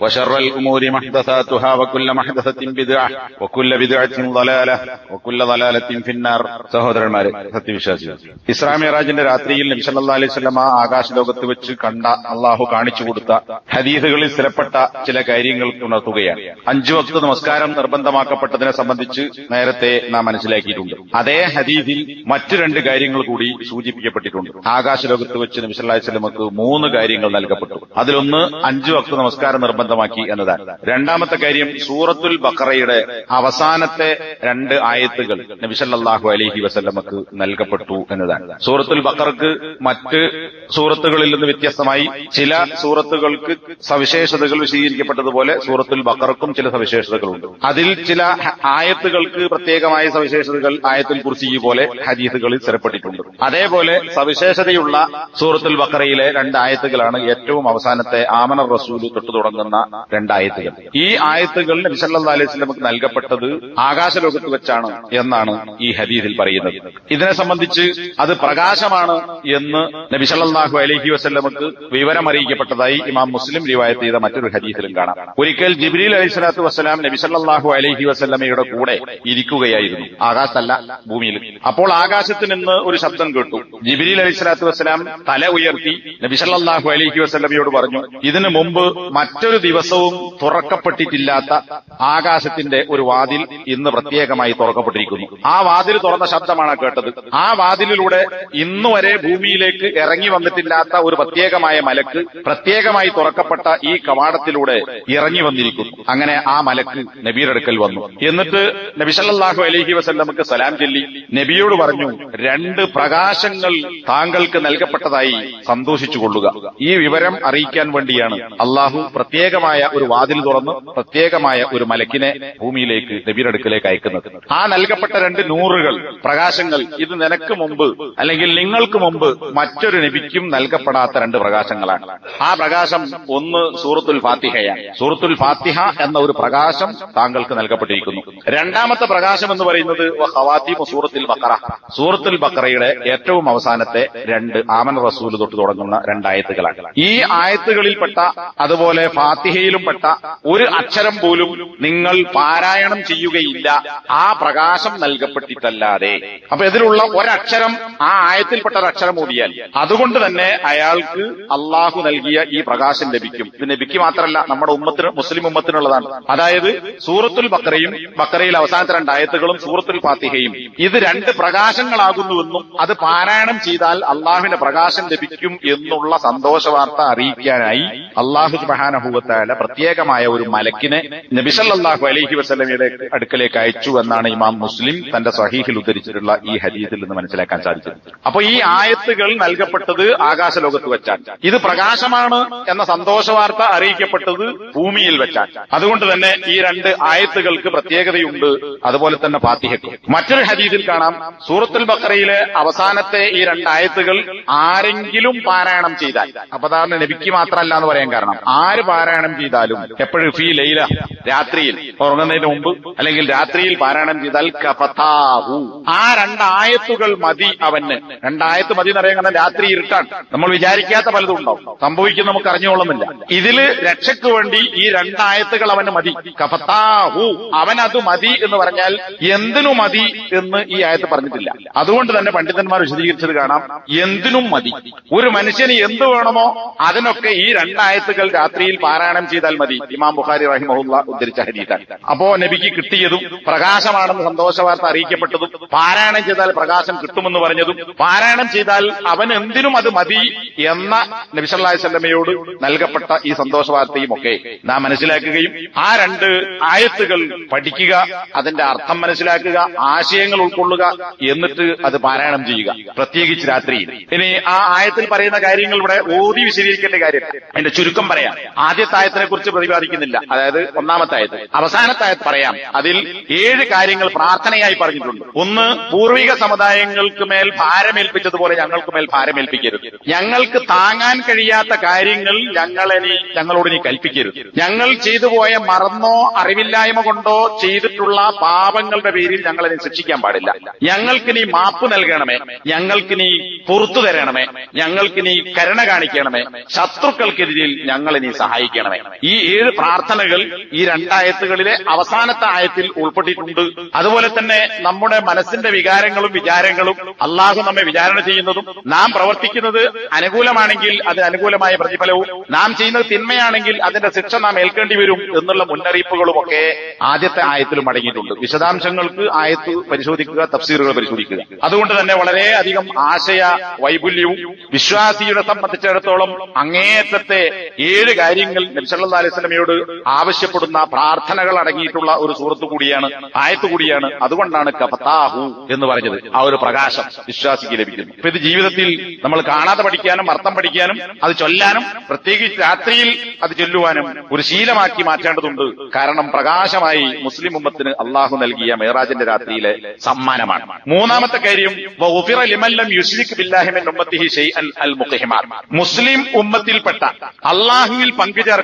وشر الأمور محدثاتها وكل محدثة بدعة وكل بدعة ضلالة وكل ضلالة في النار സഹോദരന്മാരെ സത്യവിശ്വാസികൾ ഇസ്ലാമിയ റാജിന്റെ രാത്രിയിൽ നബി സല്ലല്ലാഹു അലൈഹി വസല്ലം ആ ആകാശ ലോകത്ത് വെച്ച് കണ്ട അള്ളാഹു കാണിച്ചു കൊടുത്ത ഹദീസുകളിൽ സ്ഥിരപ്പെട്ട ചില കാര്യങ്ങൾ ഉണർത്തുകയാണ് അഞ്ചു വക്ത നമസ്കാരം നിർബന്ധമാക്കപ്പെട്ടതിനെ സംബന്ധിച്ച് നേരത്തെ നാം മനസ്സിലാക്കിയിട്ടുണ്ട് അതേ ഹദീസിൽ മറ്റു രണ്ട് കാര്യങ്ങൾ കൂടി സൂചിപ്പിക്കപ്പെട്ടിട്ടുണ്ട് ആകാശ ലോകത്ത് വെച്ച് നബി സല്ലല്ലാഹു അലൈഹി വസല്ലമക്ക് മൂന്ന് കാര്യങ്ങൾ നൽകപ്പെട്ടു അതിലൊന്ന് അഞ്ചു വക്ത നമസ്കാരം നിർബന്ധമാക്കി എന്നതാണ്. രണ്ടാമത്തെ കാര്യം സൂറത്തുൽ ബക്കറയുടെ അവസാനത്തെ രണ്ട് ആയത്തുകൾ നബിസല്ലാഹു അലഹി വസല്ലമക്ക് നൽകപ്പെട്ടു എന്നതാണ്. സൂറത്തുൽ ബക്കർക്ക് മറ്റ് സൂറത്തുകളിൽ നിന്ന് വ്യത്യസ്തമായി ചില സൂറത്തുകൾക്ക് സവിശേഷതകൾ വിശദീകരിക്കപ്പെട്ടതുപോലെ സൂറത്തുൽ ബക്കറക്കും ചില സവിശേഷതകളുണ്ട്. അതിൽ ചില ആയത്തുകൾക്ക് പ്രത്യേകമായ സവിശേഷതകൾ ആയത്തുൽ കുറിച്ച് പോലെ ഹദീസുകളിൽ സ്ഥിരപ്പെട്ടിട്ടുണ്ട്. അതേപോലെ സവിശേഷതയുള്ള സൂറത്തുൽ ബക്കറയിലെ രണ്ട് ആയത്തുകളാണ് ഏറ്റവും അവസാനത്തെ ആമന റസൂൽ തൊട്ടു തുടങ്ങുന്ന രണ്ടായത്തുകൾ. ഈ ആയത്തുകൾ നബി സല്ലല്ലാഹു അലൈഹി നൽകപ്പെട്ടത് ആകാശലോകത്ത് വെച്ചാണ് എന്നാണ് ഈ ഹദീസിൽ പറയുന്നത്. ഇതിനെ സംബന്ധിച്ച് അത് പ്രകാശമാണ് എന്ന് നബിസല്ലാഹു അലഹി വസല്ലമക്ക് വിവരം അറിയിക്കപ്പെട്ടതായി ഇമാം മുസ്ലിം റിവായത്ത് ചെയ്ത മറ്റൊരു ഹദീസിലും കാണാം. ഒരിക്കൽ ജിബ്രീൽ അലൈഹി സ്വലാത്തു വസ്സലാം നബിസല്ലാഹു അലഹി വസല്ലമയുടെ കൂടെ ഇരിക്കുകയായിരുന്നു. ആകാശത്തല്ല ഭൂമിയിൽ. അപ്പോൾ ആകാശത്ത് നിന്ന് ഒരു ശബ്ദം കേട്ടു. ജിബ്രീൽ അലൈഹി സ്വലാത്തു വസ്സലാം തല ഉയർത്തി നബിസല്ലാഹു അലൈഹി വസല്ലമയോട് പറഞ്ഞു ഇതിനു മുമ്പ് മറ്റൊരു ദിവസവും തുറക്കപ്പെട്ടിട്ടില്ലാത്ത ആകാശത്തിന്റെ ഒരു വാതിൽ ഇന്ന് പ്രത്യേകമായി തുറക്കപ്പെട്ടിരിക്കുന്നു. ആ വാതിൽ തുറന്ന ശബ്ദമാണ് കേട്ടത്. ആ വാതിലിലൂടെ ഇന്നുവരെ ഭൂമിയിലേക്ക് ഇറങ്ങി വന്നിട്ടില്ലാത്ത ഒരു പ്രത്യേകമായ മലക്ക് പ്രത്യേകമായി തുറക്കപ്പെട്ട ഈ കവാടത്തിലൂടെ ഇറങ്ങി വന്നിരിക്കുന്നു. അങ്ങനെ ആ മലക്ക് നബിയുടെ അടുക്കൽ വന്നു. എന്നിട്ട് നബിസല്ലാഹു അലഹി വസല്ലമക്ക് സലാം ചൊല്ലി. നബിയോട് പറഞ്ഞു രണ്ട് പ്രകാശങ്ങൾ താങ്കൾക്ക് നൽകപ്പെട്ടതായി സന്തോഷിച്ചു കൊള്ളുക ഈ വിവരം അറിയിക്കാൻ വേണ്ടിയാണ്. അള്ളാഹു പ്രത്യേകമായ ഒരു വാതിൽ തുറന്ന് പ്രത്യേകമായ ഒരു മലക്കിനെ ഭൂമിയിലേക്ക് നബിയുടെ അടുക്കലേക്ക് അയക്കുന്നത്. ആ നൽകപ്പെട്ട രണ്ട് നൂറുകൾ പ്രകാശങ്ങൾ ഇത് നിനക്ക് മുമ്പ് അല്ലെങ്കിൽ നിങ്ങൾക്ക് മുമ്പ് മറ്റൊരു നബിക്കും നൽകപ്പെടാത്ത രണ്ട് പ്രകാശങ്ങളാണ്. ആ പ്രകാശം ഒന്ന് സൂറത്തുൽ ഫാത്തിഹയാണ്. സൂറത്തുൽ ഫാത്തിഹ എന്ന ഒരു പ്രകാശം താങ്കൾക്ക് നൽകപ്പെട്ടിരിക്കുന്നു. രണ്ടാമത്തെ പ്രകാശം എന്ന് പറയുന്നത് സൂറത്തുൽ ബക്കറ സൂറത്തുൽ ബക്കറയുടെ ഏറ്റവും അവസാനത്തെ രണ്ട് ആമൻ റസൂൽ തൊട്ട് തുടങ്ങുന്ന രണ്ടായത്തുകളാണ് ഈ ആയത്തുകളിൽപ്പെട്ട അതുപോലെ ഫാത്തിഹയിലും പെട്ട ഒരു അക്ഷരം പോലും നിങ്ങൾ പാരായണം ചെയ്യുകയില്ല. ആ പ്രകാശം നൽകപ്പെട്ടിട്ടല്ലാതെ. അപ്പൊ ഇതിലുള്ള ഒരക്ഷരം ആ ആയത്തിൽപ്പെട്ട ഒരു അക്ഷരം ഓതിയാൽ അതുകൊണ്ട് തന്നെ അയാൾക്ക് അള്ളാഹു നൽകിയ ഈ പ്രകാശം ലഭിക്കും. ഇത് നബിക്ക് മാത്രമല്ല നമ്മുടെ ഉമ്മത്തിന് മുസ്ലിം ഉമ്മത്തിനുള്ളതാണ്. അതായത് സൂറത്തുൽ ബക്കറയും ബക്കറയിൽ അവസാനത്തെ രണ്ടായത്തുകളും സൂറത്തുൽ ഫാത്തിഹയും. ഇത് രണ്ട് പ്രകാശങ്ങളാകുന്നുവെന്നും അത് പാരായണം ചെയ്താൽ അള്ളാഹുവിന്റെ പ്രകാശം ലഭിക്കും എന്നുള്ള സന്തോഷ വാർത്ത അറിയിക്കാനായി അള്ളാഹു സുബാനഹുവത്താല പ്രത്യേകമായ ഒരു മലക്കിനെ നബിസല്ലാഹു അലൈഹി വസ്ലമയുടെ അടുക്കലേക്ക് അയച്ചു എന്നാണ് ഇമാം മുസ്ലിം തന്റെ സഹീഹിൽ ഉദ്ധരിച്ചിട്ടുള്ള ഈ ഹരീതിൽ നിന്ന് മനസ്സിലാക്കാൻ സാധിച്ചത്. അപ്പൊ ഈ ആയത്തുകൾ നൽകപ്പെട്ടത് ആകാശലോകത്ത് വെച്ചാൽ ഇത് പ്രകാശമാണ് എന്ന സന്തോഷ വാർത്ത അറിയിക്കപ്പെട്ടത് ഭൂമിയിൽ വെച്ചാൽ. അതുകൊണ്ട് തന്നെ ഈ രണ്ട് ആയത്തുകൾക്ക് പ്രത്യേകതയുണ്ട്. അതുപോലെ തന്നെ പാത്തിഹക്കും മറ്റൊരു ഹരീതിൽ കാണാം സൂറത്തുൽ ബക്കറയിലെ അവസാനത്തെ ഈ രണ്ട് ആയത്തുകൾ ആരെങ്കിലും പാരായണം ചെയ്താൽ അപ്പൊ നബിക്ക് മാത്രമല്ല എന്ന് പറയാൻ കാരണം. ആര് പാരായണം ചെയ്താലും എപ്പോഴും ഫീ ലൈല രാത്രിയിൽ ഉറങ്ങുന്നതിന് മുമ്പ് അല്ലെങ്കിൽ രാത്രിയിൽ പാരായണം ചെയ്താൽ കഫതാഹു. ആ രണ്ടായത്തുകൾ മതി അവന്. രണ്ടായത്ത് മതി എന്നറിയാൻ കാരണം രാത്രി ഇരുട്ടാണ്. നമ്മൾ വിചാരിക്കാത്ത പലതും ഉണ്ടാവും. സംഭവിക്കും നമുക്ക് അറിഞ്ഞുകൊള്ളുന്നില്ല ഇതിൽ രക്ഷയ്ക്ക് വേണ്ടി ഈ രണ്ടായത്തുകൾ അവന് മതി. കഫത്താഹു അവനത് മതി എന്ന് പറഞ്ഞാൽ എന്തിനു മതി എന്ന് ഈ ആയത്ത് പറഞ്ഞിട്ടില്ല. അതുകൊണ്ട് തന്നെ പണ്ഡിതന്മാർ വിശദീകരിച്ചത് കാണാം. എന്തിനും മതി. ഒരു മനുഷ്യന് എന്ത് വേണമോ അതിനൊക്കെ ഈ രണ്ടായത്തുകൾ രാത്രിയിൽ പാരായണം ചെയ്താൽ മതി. ഇമാം ബുഖാരി റഹിമഹുല്ല ഉദ്ധരിച്ച ഹരീതാണ് അപ്പോ നബിക്ക് കിട്ടിയതും പ്രകാശമാണെന്ന് സന്തോഷ വാർത്ത അറിയിക്കപ്പെട്ടതും പാരായണം ചെയ്താൽ പ്രകാശം കിട്ടുമെന്ന് പറഞ്ഞതും പാരായണം ചെയ്താൽ അവൻ എന്തിനും അത് മതി എന്ന നബിസല്ലാ സ്വല്ലമയോട് നൽകപ്പെട്ട ഈ സന്തോഷ വാർത്തയും ഒക്കെ നാം മനസ്സിലാക്കുകയും ആ രണ്ട് ആയത്തുകൾ പഠിക്കുക അതിന്റെ അർത്ഥം മനസ്സിലാക്കുക ആശയങ്ങൾ ഉൾക്കൊള്ളുക എന്നിട്ട് അത് പാരായണം ചെയ്യുക. പ്രത്യേകിച്ച് രാത്രിയിൽ ഇനി ആ ആയത്തിൽ പറയുന്ന കാര്യങ്ങൾ ഇവിടെ ഓതി വിശദീകരിക്കേണ്ട കാര്യം. അതിന്റെ ചുരുക്കം പറയാം. ആദ്യത്തെ ആയത്തിനെ കുറിച്ച് പ്രതിപാദിക്കുന്നില്ല. അതായത് ഒന്നാമത്തെ ആയത് അവസാനത്തെ ആയത് പറയാം. അതിൽ ഏഴ് കാര്യങ്ങൾ പ്രാർത്ഥനയായി പറഞ്ഞിട്ടുണ്ട്. ഒന്ന് പൂർവിക സമുദായങ്ങൾക്ക് മേൽ ഭാരമേൽപ്പിച്ചതുപോലെ ഞങ്ങൾക്ക് മേൽ ഭാരമേൽപ്പിക്കരുത്. ഞങ്ങൾക്ക് താങ്ങാൻ കഴിയാത്ത കാര്യങ്ങൾ ഞങ്ങളെ ഞങ്ങളോട് ഇനി കൽപ്പിക്കരുത്. ഞങ്ങൾ ചെയ്തു പോയ മറന്നോ അറിവില്ലായ്മ കൊണ്ടോ ചെയ്തിട്ടുള്ള പാപങ്ങളുടെ പേരിൽ ഞങ്ങളെ ശിക്ഷിക്കാൻ പാടില്ല. ഞങ്ങൾക്ക് നീ മാപ്പ് നൽകണമേ. ഞങ്ങൾക്ക് നീ പുറത്തു തരണമേ. ഞങ്ങൾക്ക് നീ കരുണ കാണിക്കണമേ. ശത്രുക്കൾക്കെതിരിൽ ഞങ്ങളെ നീ സഹായിക്കണമേ ഈ ഏഴ് പ്രാർത്ഥനകൾ ഈ രണ്ടായത്തുകളിലെ അവസാനത്തെ ആയത്തിൽ ഉൾപ്പെട്ടിട്ടുണ്ട്. അതുപോലെ തന്നെ നമ്മുടെ മനസ്സിന്റെ വികാരങ്ങളും വിചാരങ്ങളും അള്ളാഹു നമ്മെ വിചാരണ ചെയ്യുന്നതും നാം പ്രവർത്തിക്കുന്നത് അനുകൂലമാണെങ്കിൽ അത് അനുകൂലമായ പ്രതിഫലവും നാം ചെയ്യുന്നത് തിന്മയാണെങ്കിൽ അതിന്റെ ശിക്ഷ നാം ഏൽക്കേണ്ടി വരും എന്നുള്ള മുന്നറിയിപ്പുകളും ഒക്കെ ആദ്യത്തെ ആയത്തിലും അടങ്ങിയിട്ടുണ്ട്. വിശദാംശങ്ങൾക്ക് ആയത്ത് പരിശോധിക്കുക തഫ്സീറുകൾ പരിശോധിക്കുക. അതുകൊണ്ട് തന്നെ വളരെയധികം ആശയ വൈപുല്യവും വിശ്വാസിയുടെ സംബന്ധിച്ചിടത്തോളം അങ്ങേയറ്റത്തെ ഏഴ് കാര്യങ്ങൾ നബ്സല്ലാ അലൈഹി സ്വലമയോട് ആവശ്യപ്പെടുന്ന പ്രാർത്ഥനകൾ അടങ്ങിയിട്ടുള്ള ഒരു സുഹൃത്തു കൂടിയാണ് ആയത്ത് കൂടിയാണ്. അതുകൊണ്ടാണ് കഫത്താഹു എന്ന് പറഞ്ഞത്. ആ ഒരു പ്രകാശം വിശ്വാസിക്ക് ലഭിക്കുന്നു. ഇപ്പൊ ഇത് ജീവിതത്തിൽ നമ്മൾ കാണാതെ പഠിക്കാനും അർത്ഥം പഠിക്കാനും അത് ചൊല്ലാനും പ്രത്യേകിച്ച് രാത്രിയിൽ അത് ചൊല്ലുവാനും ഒരു ശീലമാക്കി മാറ്റേണ്ടതുണ്ട്. കാരണം പ്രകാശമായി മുസ്ലിം ഉമ്മത്തിന് അള്ളാഹു നൽകിയ മേറാജിന്റെ രാത്രിയിലെ സമ്മാനമാണ്. മൂന്നാമത്തെ കാര്യം മുസ്ലിം ഉമ്മത്തിൽപ്പെട്ട അള്ളാഹുവിൽ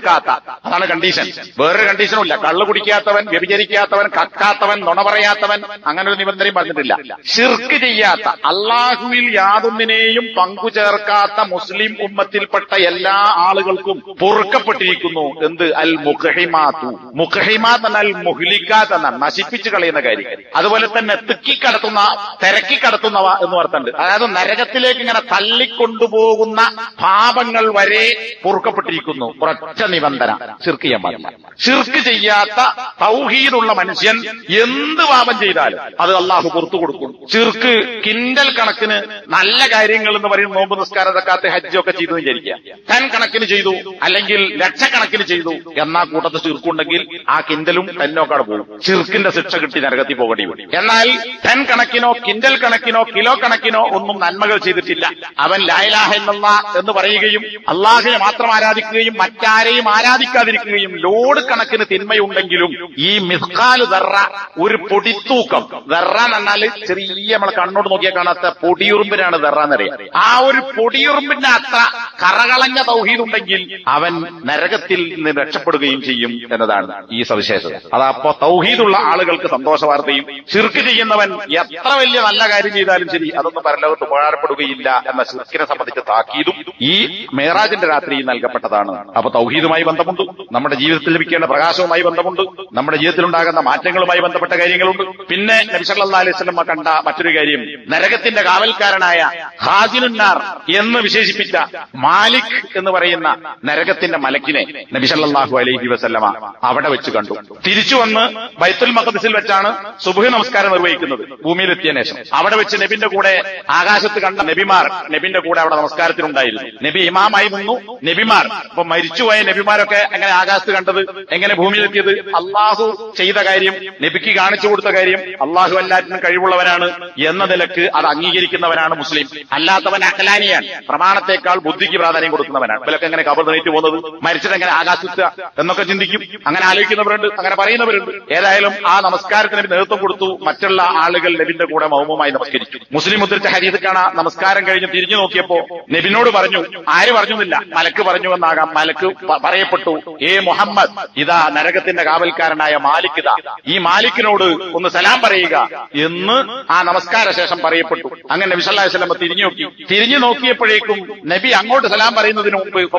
പങ്കുചേർക്കാത്ത അതാണ് കണ്ടീഷൻ വേറൊരു കണ്ടീഷനും ഇല്ല. കള്ളു കുടിക്കാത്തവൻ വ്യഭിചരിക്കാത്തവൻ കക്കാത്തവൻ നുണ പറയാത്തവൻ അങ്ങനെ ഒരു നിബന്ധനയും പറഞ്ഞിട്ടില്ല. ഷിർക്ക് ചെയ്യാത്ത അള്ളാഹുവിൽ യാതൊന്നിനെയും പങ്കുചേർക്കാത്ത മുസ്ലിം ഉമ്മത്തിൽപ്പെട്ട എല്ലാ ആളുകൾക്കും പൊറുക്കപ്പെട്ടിരിക്കുന്നു. എന്ത്? അൽ മുഖഹിമാത്തു മുഖഹിമാത്ത് എന്നാൽ മുഹ്ലിക്കാത്ത് നശിപ്പിച്ചു കളയുന്ന കാര്യം. അതുപോലെ തന്നെ തിക്കിക്കടത്തുന്ന തിരക്കിക്കടത്തുന്നവ എന്ന് പറഞ്ഞിട്ടുണ്ട്. അതായത് നരകത്തിലേക്ക് ഇങ്ങനെ തള്ളിക്കൊണ്ടുപോകുന്ന പാപങ്ങൾ വരെ പൊറുക്കപ്പെട്ടിരിക്കുന്നു. ഒരൊറ്റ നിബന്ധന ഷിർക്ക് ചെയ്യാൻ പാടില്ല ചെയ്യാത്ത തൗഹീദുള്ള മനുഷ്യൻ എന്ത് പാപം ചെയ്താലും അത് അള്ളാഹു പുറത്തു കൊടുക്കും ഷിർക്ക് കിൻഡൽ കണക്കിന് നല്ല കാര്യങ്ങൾ എന്ന് പറയും നോമ്പ് നിസ്കാരം തക്കാത്ത ഹജ്ജൊക്കെ ചെയ്തു വിചാരിക്കുക ടൻ കണക്കിന് ചെയ്തു അല്ലെങ്കിൽ ലക്ഷക്കണക്കിന് ചെയ്തു എന്നാ കൂട്ടത്തിൽ ചിർക്കുണ്ടെങ്കിൽ ആ കിൻഡലും ടെന്നൊക്കെ പോകും ചിർക്കിന്റെ ശിക്ഷ കിട്ടി നരകത്തിൽ പോകേണ്ടി വരും എന്നാൽ ടെൻ കണക്കിനോ കിൻഡൽ കണക്കിനോ കിലോ കണക്കിനോ ഒന്നും നന്മകൾ ചെയ്തിട്ടില്ല അവൻ ലായലാഹ എന്നുള്ള എന്ന് പറയുകയും അള്ളാഹിനെ മാത്രം ആരാധിക്കുകയും മറ്റാരെയും ആരാധിക്കാതിരിക്കുകയും ലോഡ് കണക്കിന് തിന്മയുണ്ടെങ്കിലും ഈ മിസ്കാൽ ദർറ ഒരു പൊടിത്തൂക്കം. ദർറ എന്നാൽ ചെറിയ നമ്മളെ കണ്ണോട് നോക്കിയാൽ കാണാത്ത പൊടിയുറുമ്പിനാണ് ദർറ എന്നറിയാം ആ ഒരു പൊടിയുറുമ്പിന്റെ അത്ര കറകളഞ്ഞ തൗഹീദുണ്ടെങ്കിൽ അവൻ നരകത്തിൽ നിന്ന് രക്ഷപ്പെടുകയും ചെയ്യും എന്നതാണ് ഈ സവിശേഷത. അതപ്പോ തൗഹീദുള്ള ആളുകൾക്ക് സന്തോഷവാർത്തയും ചിർക്ക് ചെയ്യുന്നവൻ എത്ര വലിയ നല്ല കാര്യം ചെയ്താലും ശരി അതൊന്നും പരലോകത്ത് ഉപകാരപ്പെടുകയില്ല എന്ന ചിർക്കിനെ സംബന്ധിച്ച താക്കീതും ഈ മേറാജിന്റെ രാത്രിയിൽ നൽകപ്പെട്ടതാണ്. അപ്പൊ തൗഹീദുമായി ബന്ധമുണ്ട്. നമ്മുടെ ജീവിതത്തിൽ ലഭിക്കേണ്ട പ്രകാശവുമായി ബന്ധമുണ്ട്. നമ്മുടെ ജീവിതത്തിലുണ്ടാകുന്ന മാറ്റങ്ങളുമായി ബന്ധപ്പെട്ട കാര്യങ്ങളുണ്ട്. പിന്നെ നബിസല്ലാ സ്വലമ കണ്ട മറ്റൊരു കാര്യം. നരകത്തിന്റെ കാവൽക്കാരനായ ഹാജിനുന്നാർ എന്ന് വിശേഷിപ്പിച്ച മാലിക് എന്ന് പറയുന്ന നരകത്തിന്റെ മലക്കിനെ നബിസല്ലാഹു അലൈഹി വസല്ലമ അവിടെ വെച്ച് കണ്ടു. തിരിച്ചു വന്ന് ബൈത്തുൽ മഹദിസിൽ വെച്ചാണ് സുബുഹ നമസ്കാരം നിർവഹിക്കുന്നത്. ഭൂമിയിലെത്തിയ ശേഷം. അവിടെ വെച്ച് നബിന്റെ കൂടെ ആകാശത്ത് കണ്ട നബിമാർ നബിന്റെ കൂടെ അവിടെ നമസ്കാരത്തിനുണ്ടായിരുന്നു. നബി ഇമാമായി നിന്നു. നബിമാർ ഇപ്പൊ മരിച്ചുപോയ നബിമാരൊക്കെ എങ്ങനെ ആകാശത്ത് കണ്ടത്? എങ്ങനെ ഭൂമിയിലെത്തിയത് അള്ളാഹു ചെയ്ത കാര്യം നബിക്ക് കാണിച്ചു കൊടുത്ത കാര്യം അള്ളാഹു എല്ലാറ്റിനും കഴിവുള്ളവനാണ് എന്ന നിലയ്ക്ക് അത് അംഗീകരിക്കുന്നവനാണ് മുസ്ലിം. അല്ലാത്തവൻ അഖലാനിയാണ്. പ്രമാണത്തെക്കാൾ ബുദ്ധിക്ക് പ്രാധാന്യം കൊടുക്കുന്നവനാണ്. ഇവരൊക്കെ എങ്ങനെ കബർ നീറ്റ് പോകുന്നത്? മരിച്ചിട്ട് എങ്ങനെ ആകാശത്ത് എന്നൊക്കെ ചിന്തിക്കും. അങ്ങനെ ആലോചിക്കുന്നവരുണ്ട് അങ്ങനെ പറയുന്നവരുണ്ട്. ഏതായാലും ആ നമസ്കാരത്തിന് നേതൃത്വം കൊടുത്തു. മറ്റുള്ള ആളുകൾ നബിന്റെ കൂടെ മൗമമായി നമസ്കരിച്ചു. മുസ്ലിം ഉദ്ധരിച്ച ഹരീത് കാണാ നമസ്കാരം കഴിഞ്ഞ് തിരിഞ്ഞു നോക്കിയപ്പോ നബിനോട് പറഞ്ഞു ആര് പറഞ്ഞൊന്നില്ല? മലക്ക് പറഞ്ഞു എന്നാകാം. മലക്ക് പറയപ്പെട്ടു. ഏ മുഹമ്മദ് ഇതാ നരകത്തിന്റെ കാവൽക്കാരനായ മാലിക് ഇതാ. ഈ മാലിക്കിനോട് ഒന്ന് സലാം പറയുക. എന്ന് ആ നമസ്കാര ശേഷം പറയപ്പെട്ടു. അങ്ങനെ നബി സല്ലല്ലാഹു അലൈഹി വസല്ലം തിരിഞ്ഞു നോക്കി. തിരിഞ്ഞു നോക്കിയപ്പോഴേക്കും നബി അങ്ങോട്ട് സലാം പറയുന്നതിന് മുമ്പ്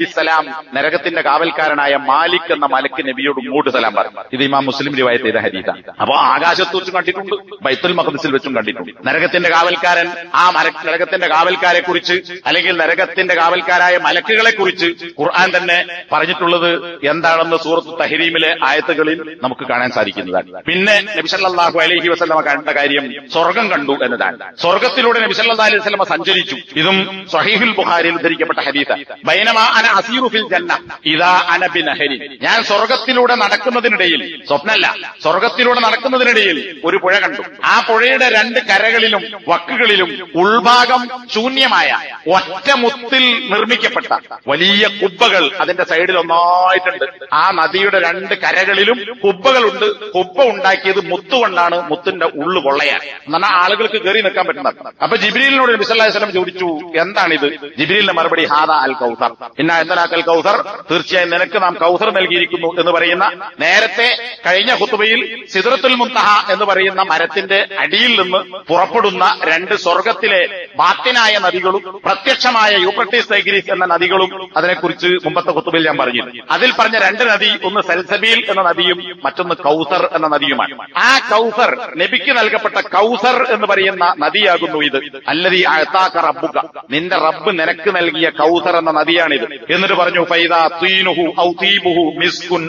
ബിസ്സലാം. നരകത്തിന്റെ കാവൽക്കാരനായ മാലിക് എന്ന മലക്ക് നബിയോട് ഇങ്ങോട്ട് സലാം പറഞ്ഞു ഇത് ഇമാം മുസ്ലിം റിവായത്ത് ചെയ്ത ഹദീസാണ് അപ്പൊ ആകാശത്ത് വെച്ചും കണ്ടിട്ടുണ്ട് ബൈത്തുൽ മഹദിസിൽ വെച്ചും കണ്ടിട്ടുണ്ട്. നരകത്തിന്റെ കാവൽക്കാരൻ ആ നരകത്തിന്റെ കാവൽക്കാരെ കുറിച്ച് അല്ലെങ്കിൽ നരകത്തിന്റെ കാവൽക്കാരായ മലക്കുകളെ കുറിച്ച് ഖുർആൻ തന്നെ പറഞ്ഞിട്ടുള്ളത് എന്താണെന്ന് സൂറത്ത് തഹരീമിലെ ആയത്തുകളിൽ നമുക്ക് കാണാൻ സാധിക്കുന്നതാണ്. പിന്നെ നബിസല്ലാഹു അലൈഹി വസ്ലമ കണ്ട കാര്യം സ്വർഗം കണ്ടു എന്നതാണ്. സ്വർഗത്തിലൂടെ നബിസല്ലാ അലൈഹി വസല്ലമ സഞ്ചരിച്ചു. ഇതും സഹീഹുൽ ബുഖാരിയിൽ ഉദ്ധരിക്കപ്പെട്ട ഹരീത ബൈനമാ അന ജന്ന ഇദാ അന ബിനഹരി. ഞാൻ സ്വർഗത്തിലൂടെ നടക്കുന്നതിനിടയിൽ സ്വപ്നല്ല സ്വർഗത്തിലൂടെ നടക്കുന്നതിനിടയിൽ ഒരു പുഴ കണ്ടു. ആ പുഴയുടെ രണ്ട് കരകളിലും വക്കുകളിലും ഉൾഭാഗം ശൂന്യമായ ഒറ്റമുത്തിൽ നിർമ്മിക്കപ്പെട്ട വലിയ കുബ്ബകൾ അത് ഇതിന്റെ സൈഡിൽ ഒന്നായിട്ടുണ്ട്. ആ നദിയുടെ രണ്ട് കരകളിലും കുബ്ബകളുണ്ട് കുബ്ബ ഉണ്ടാക്കിയത് മുത്തുകൊണ്ടാണ് മുത്തിന്റെ ഉള്ളു കൊള്ളയാണ് എന്നാൽ ആളുകൾക്ക് കയറി നിൽക്കാൻ പറ്റുന്നത്. അപ്പൊ ജിബ്രീലിനോട് നബി അലൈഹി ചോദിച്ചു എന്താണിത്? ജിബിലിന്റെ മറുപടി ഹാദ അൽ കൗസർ പിന്നെ എന്തനാക്കൽ കൗസർ തീർച്ചയായും നിനക്ക് നാം കൗസർ നൽകിയിരിക്കുന്നു എന്ന് പറയുന്ന നേരത്തെ കഴിഞ്ഞ ഹുത്തുബയിൽ സിദ്രത്തുൽ മുന്തഹ എന്ന് പറയുന്ന മരത്തിന്റെ അടിയിൽ നിന്ന് പുറപ്പെടുന്ന രണ്ട് സ്വർഗത്തിലെ ബാത്തിനായ നദികളും പ്രത്യക്ഷമായ യൂപ്രട്ടീസ് തൈഗ്രീസ് എന്ന നദികളും അതിനെക്കുറിച്ച് മുമ്പത്തെ കുത്തുബിൽ ഞാൻ പറഞ്ഞു. അതിൽ പറഞ്ഞ രണ്ട് നദി ഒന്ന് സൽസബീൽ എന്ന നദിയും മറ്റൊന്ന് കൗസർ എന്ന നദിയുമാണ്. ആ കൗസർ നബിക്ക് നൽകപ്പെട്ട കൗസർ എന്ന് പറയുന്ന നദിയാകുന്നു ഇത്. അല്ലതി അഴത്താക്ക റബ്ബുക. നിന്റെ റബ്ബ് നിനക്ക് നൽകിയ കൗസർ എന്ന നദിയാണിത്. എന്നിട്ട് പറഞ്ഞു ഫൈദ തീനുഹു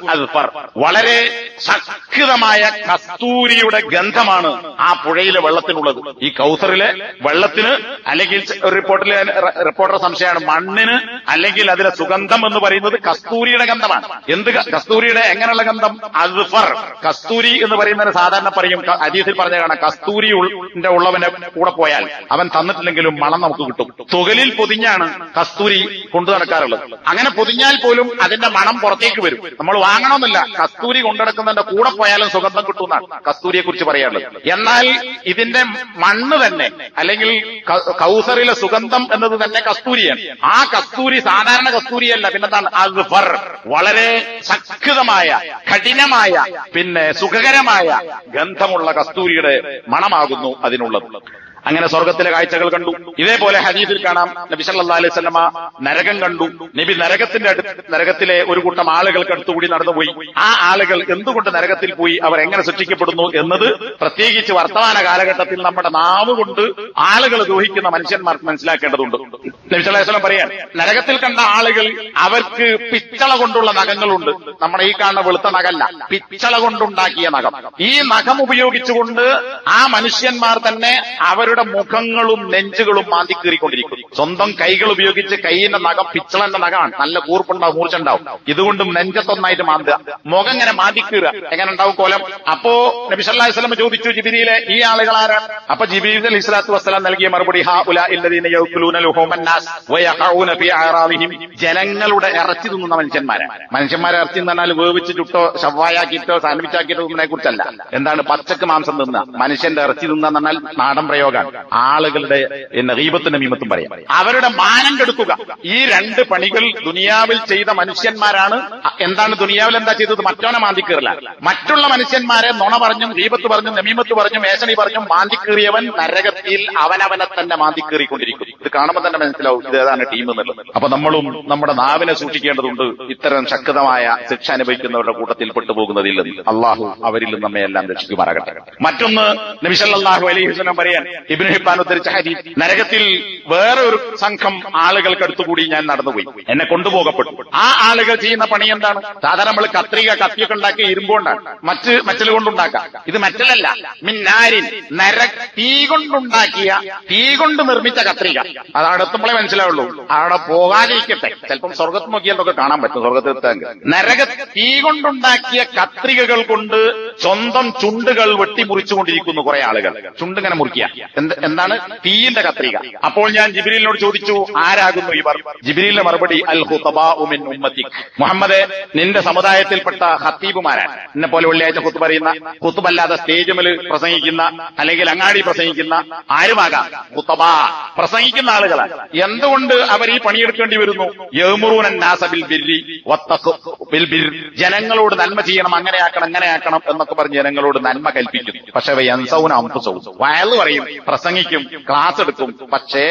അൽഫർ. വളരെ ശക്തമായ കസ്തൂരിയുടെ ഗന്ധമാണ് ആ പുഴയിലെ വെള്ളത്തിനുള്ളത്. ഈ കൗസറിലെ വെള്ളത്തിന് അല്ലെങ്കിൽ റിപ്പോർട്ടിലെ റിപ്പോർട്ടർ സംശയമാണ് മണ്ണിന് അല്ലെങ്കിൽ അതിലെ സുഗന്ധം എന്ന് പറയുന്നത് കസ്തൂരിയുടെ ഗന്ധമാണ്. എന്ത് കസ്തൂരിയുടെ എങ്ങനെയുള്ള ഗന്ധം? അസ്ഫർ. കസ്തൂരി എന്ന് പറയുന്നതിന് സാധാരണ പറയും അതീതിൽ പറഞ്ഞ കാണാം കസ്തൂരി ഉള്ള- ഉള്ളവനെ കൂടെ പോയാൽ അവൻ തന്നിട്ടില്ലെങ്കിലും മണം നമുക്ക് കിട്ടും. തുകലിൽ പൊതിഞ്ഞാണ് കസ്തൂരി കൊണ്ടു നടക്കാറുള്ളത്. അങ്ങനെ പൊതിഞ്ഞാൽ പോലും അതിന്റെ മണം പുറത്തേക്ക് വരും. നമ്മൾ വാങ്ങണമെന്നില്ല. കസ്തൂരി കൊണ്ടുനടക്കുന്നതിന്റെ കൂടെ പോയാലും സുഗന്ധം കിട്ടുമെന്നാണ് കസ്തൂരിയെ കുറിച്ച് പറയാറുള്ളത് എന്നാൽ ഇതിന്റെ മണ്ണ് തന്നെ അല്ലെങ്കിൽ കൗസറിലെ സുഗന്ധം എന്നത് തന്നെ കസ്തൂരിയാണ്. ആ കസ്തൂരി സാധാരണ കസ്തൂരിയല്ല. പിന്നെന്താണ്? അൽഫർ വളരെ ശക്തമായ കഠിനമായ പിന്നെ സുഖകരമായ ഗന്ധമുള്ള കസ്തൂരിയുടെ മണമാകുന്നു അതിനുള്ളത്. അങ്ങനെ സ്വർഗത്തിലെ കാഴ്ചകൾ കണ്ടു. ഇതേപോലെ ഹദീസിൽ കാണാം. നബി സല്ലല്ലാഹു അലൈഹി വസല്ലമ നരകം കണ്ടു. നബി നരകത്തിന്റെ അടുത്ത് നരകത്തിലെ ഒരു കൂട്ടം ആളുകൾക്ക് അടുത്തുകൂടി നടന്നുപോയി. ആ ആളുകൾ എന്തുകൊണ്ട് നരകത്തിൽ പോയി? അവർ എങ്ങനെ ശിക്ഷിക്കപ്പെടുന്നു എന്നത് പ്രത്യേകിച്ച് വർത്തമാന കാലഘട്ടത്തിൽ നമ്മുടെ നാവ് കൊണ്ട് ആളുകൾ ദ്രോഹിക്കുന്ന മനുഷ്യന്മാർക്ക് മനസ്സിലാക്കേണ്ടതുണ്ട്. നബി അലൈഹി വസല്ലം പറയാൻ നരകത്തിൽ കണ്ട ആളുകൾ അവർക്ക് പിച്ചള കൊണ്ടുള്ള നഖങ്ങളുണ്ട്. നമ്മുടെ ഈ കാണുന്ന വെളുത്ത നഖല്ല പിച്ചള കൊണ്ടുണ്ടാക്കിയ നഖം. ഈ നഖം ഉപയോഗിച്ചുകൊണ്ട് ആ മനുഷ്യന്മാർ തന്നെ അവരുടെ മുഖങ്ങളും നെഞ്ചുകളും മാന്തി കീറിക്കൊണ്ടിരിക്കുന്നു. സ്വന്തം കൈകൾ ഉപയോഗിച്ച് കൈയിന്റെ നഖം പിച്ചളന്റെ നഖമാണ്. നല്ല കൂർപ്പുണ്ടാവും മൂർച്ചുണ്ടാവും ഇതുകൊണ്ടും നെഞ്ചത്തൊന്നായിട്ട് മാന്തുക. മുഖം ഇങ്ങനെ മാന്തി കീറുക എങ്ങനെ ഉണ്ടാവും കോലം? അപ്പോ നബി സല്ലല്ലാഹു അലൈഹി വസല്ലം ചോദിച്ചു ജിബിരിയിലെ ഈ ആളുകൾ ആരാണ് അപ്പൊ ജിബിരി അലി ഇസ്ലാത്തു വസ്സലാം നൽകിയ മറുപടി ഹാ ഉലാ ജനങ്ങളുടെ ഇറച്ചി തിന്നുന്ന മനുഷ്യന്മാരെ. മനുഷ്യന്മാരെ ഇറച്ചി എന്ന് പറഞ്ഞാൽ വേവിച്ച് ചുട്ടോ ഷവായാക്കിയിട്ടോ സാൻഡ്വിച്ച് ഇതിനെ കുറിച്ചല്ല എന്താണ് പച്ചക്ക് മാംസം തിന്ന മനുഷ്യന്റെ ഇറച്ചി തിന്ന പറഞ്ഞാൽ നാടൻ പ്രയോഗമാണ്. ആളുകളുടെ എന്ന ഗീബത്തിന്റെ മീമത്തും പറയാം. അവരുടെ മാനം കെടുക്കുക. ഈ രണ്ട് പണികൾ ദുനിയാവിൽ ചെയ്ത മനുഷ്യന്മാരാണ്. എന്താണ് ദുനിയാവിൽ എന്താ ചെയ്തത്? മറ്റോനെ മാന്തിക്കേറില്ല. മറ്റുള്ള മനുഷ്യന്മാരെ നുണ പറഞ്ഞും ദീപത്ത് പറഞ്ഞും നമീമത്ത് പറഞ്ഞും മേശനി പറഞ്ഞും മാന്തിക്കേറിയവൻ നരകത്തിൽ അവനവനെ തന്നെ മാന്തിക്കേറിക്കൊണ്ടിരിക്കും. ഇത് കാണുമ്പോൾ തന്നെ മനസ്സിലാവും ഇത് ഏതാണ് ടീം എന്നുള്ളത്. അപ്പൊ നമ്മളും നമ്മുടെ നാവിനെ സൂക്ഷിക്കേണ്ടതുണ്ട് ഇത്തരം ശക്തമായ ശിക്ഷ അനുഭവിക്കുന്നവരുടെ കൂട്ടത്തിൽ പെട്ടുപോകുന്നതിൽ അള്ളാഹു അവരിൽ നമ്മെ എല്ലാം രക്ഷിക്കുമാറാകട്ടെ. മറ്റൊന്ന് നബിസല്ലാഹു അലൈഹി വസല്ലം പറയാൻ ഇബ്നു ഹിബാൻ ഉദ്ധരിച്ച ഹരി നരകത്തിൽ വേറെ സംഘം ആളുകൾക്കടുത്തുകൂടി ഞാൻ നടന്നുപോയി. എന്നെ കൊണ്ടുപോകപ്പെട്ടു. ആ ആളുകൾ ചെയ്യുന്ന പണി എന്താണ്? സാധാരണ നമ്മൾ കത്രിക കത്തിയൊക്കെ ഉണ്ടാക്കി ഇരുമ്പുകൊണ്ടാണ് മറ്റ് മറ്റൽ കൊണ്ടുണ്ടാക്കാം. ഇത് മറ്റലല്ല. മിന്നാരിൻ നര തീ കൊണ്ടുണ്ടാക്കിയ തീ കൊണ്ട് നിർമ്മിച്ച കത്രിക. അത് എത്തുമ്പോളെ മനസ്സിലാവുള്ളൂ. അവിടെ പോകാതിരിക്കട്ടെ. ചിലപ്പം സ്വർഗത്ത് നോക്കിയാലൊക്കെ കാണാൻ പറ്റും. സ്വർഗത്തിൽ നരക തീ കൊണ്ടുണ്ടാക്കിയ കത്രികകൾ കൊണ്ട് സ്വന്തം ചുണ്ടുകൾ വെട്ടിമുറിച്ചുകൊണ്ടിരിക്കുന്നു കുറെ ആളുകൾ. ചുണ്ടിങ്ങനെ മുറിക്കുക. എന്താണ്? തീയിന്റെ കത്രിക. അപ്പോൾ ഞാൻ ജിബിരിലിനോട് ചോദിച്ചു ആരാകുന്നു ഇവർ ജിബിരിലിന്റെ മറുപടി അൽ ഹുത്തബാഉമിൻ ഉമ്മത്തി മുഹമ്മദ് നിന്റെ സമുദായത്തിൽപ്പെട്ട ഹത്തീബുമാരാണ് എന്നെ പോലെ വെള്ളിയാഴ്ച കുത്തു പറയുന്ന കുത്തുബല്ലാതെ സ്റ്റേജുമിൽ പ്രസംഗിക്കുന്ന അല്ലെങ്കിൽ അങ്ങാടി പ്രസംഗിക്കുന്ന ആരുമാകാം? കുത്തബ പ്രസംഗിക്കുന്ന ആളുകളാണ്. എന്തുകൊണ്ട് അവർ ഈ പണിയെടുക്കേണ്ടി വരുന്നു? ജനങ്ങളോട് നന്മ ചെയ്യണം അങ്ങനെയാക്കണം അങ്ങനെയാക്കണം എന്നൊക്കെ പറഞ്ഞ് ജനങ്ങളോട് നന്മ കൽപ്പിക്കുന്നു. പക്ഷെ അമ്പസവും വയൽ പറയും പ്രസംഗിക്കും ക്ലാസ് എടുക്കും. പക്ഷേ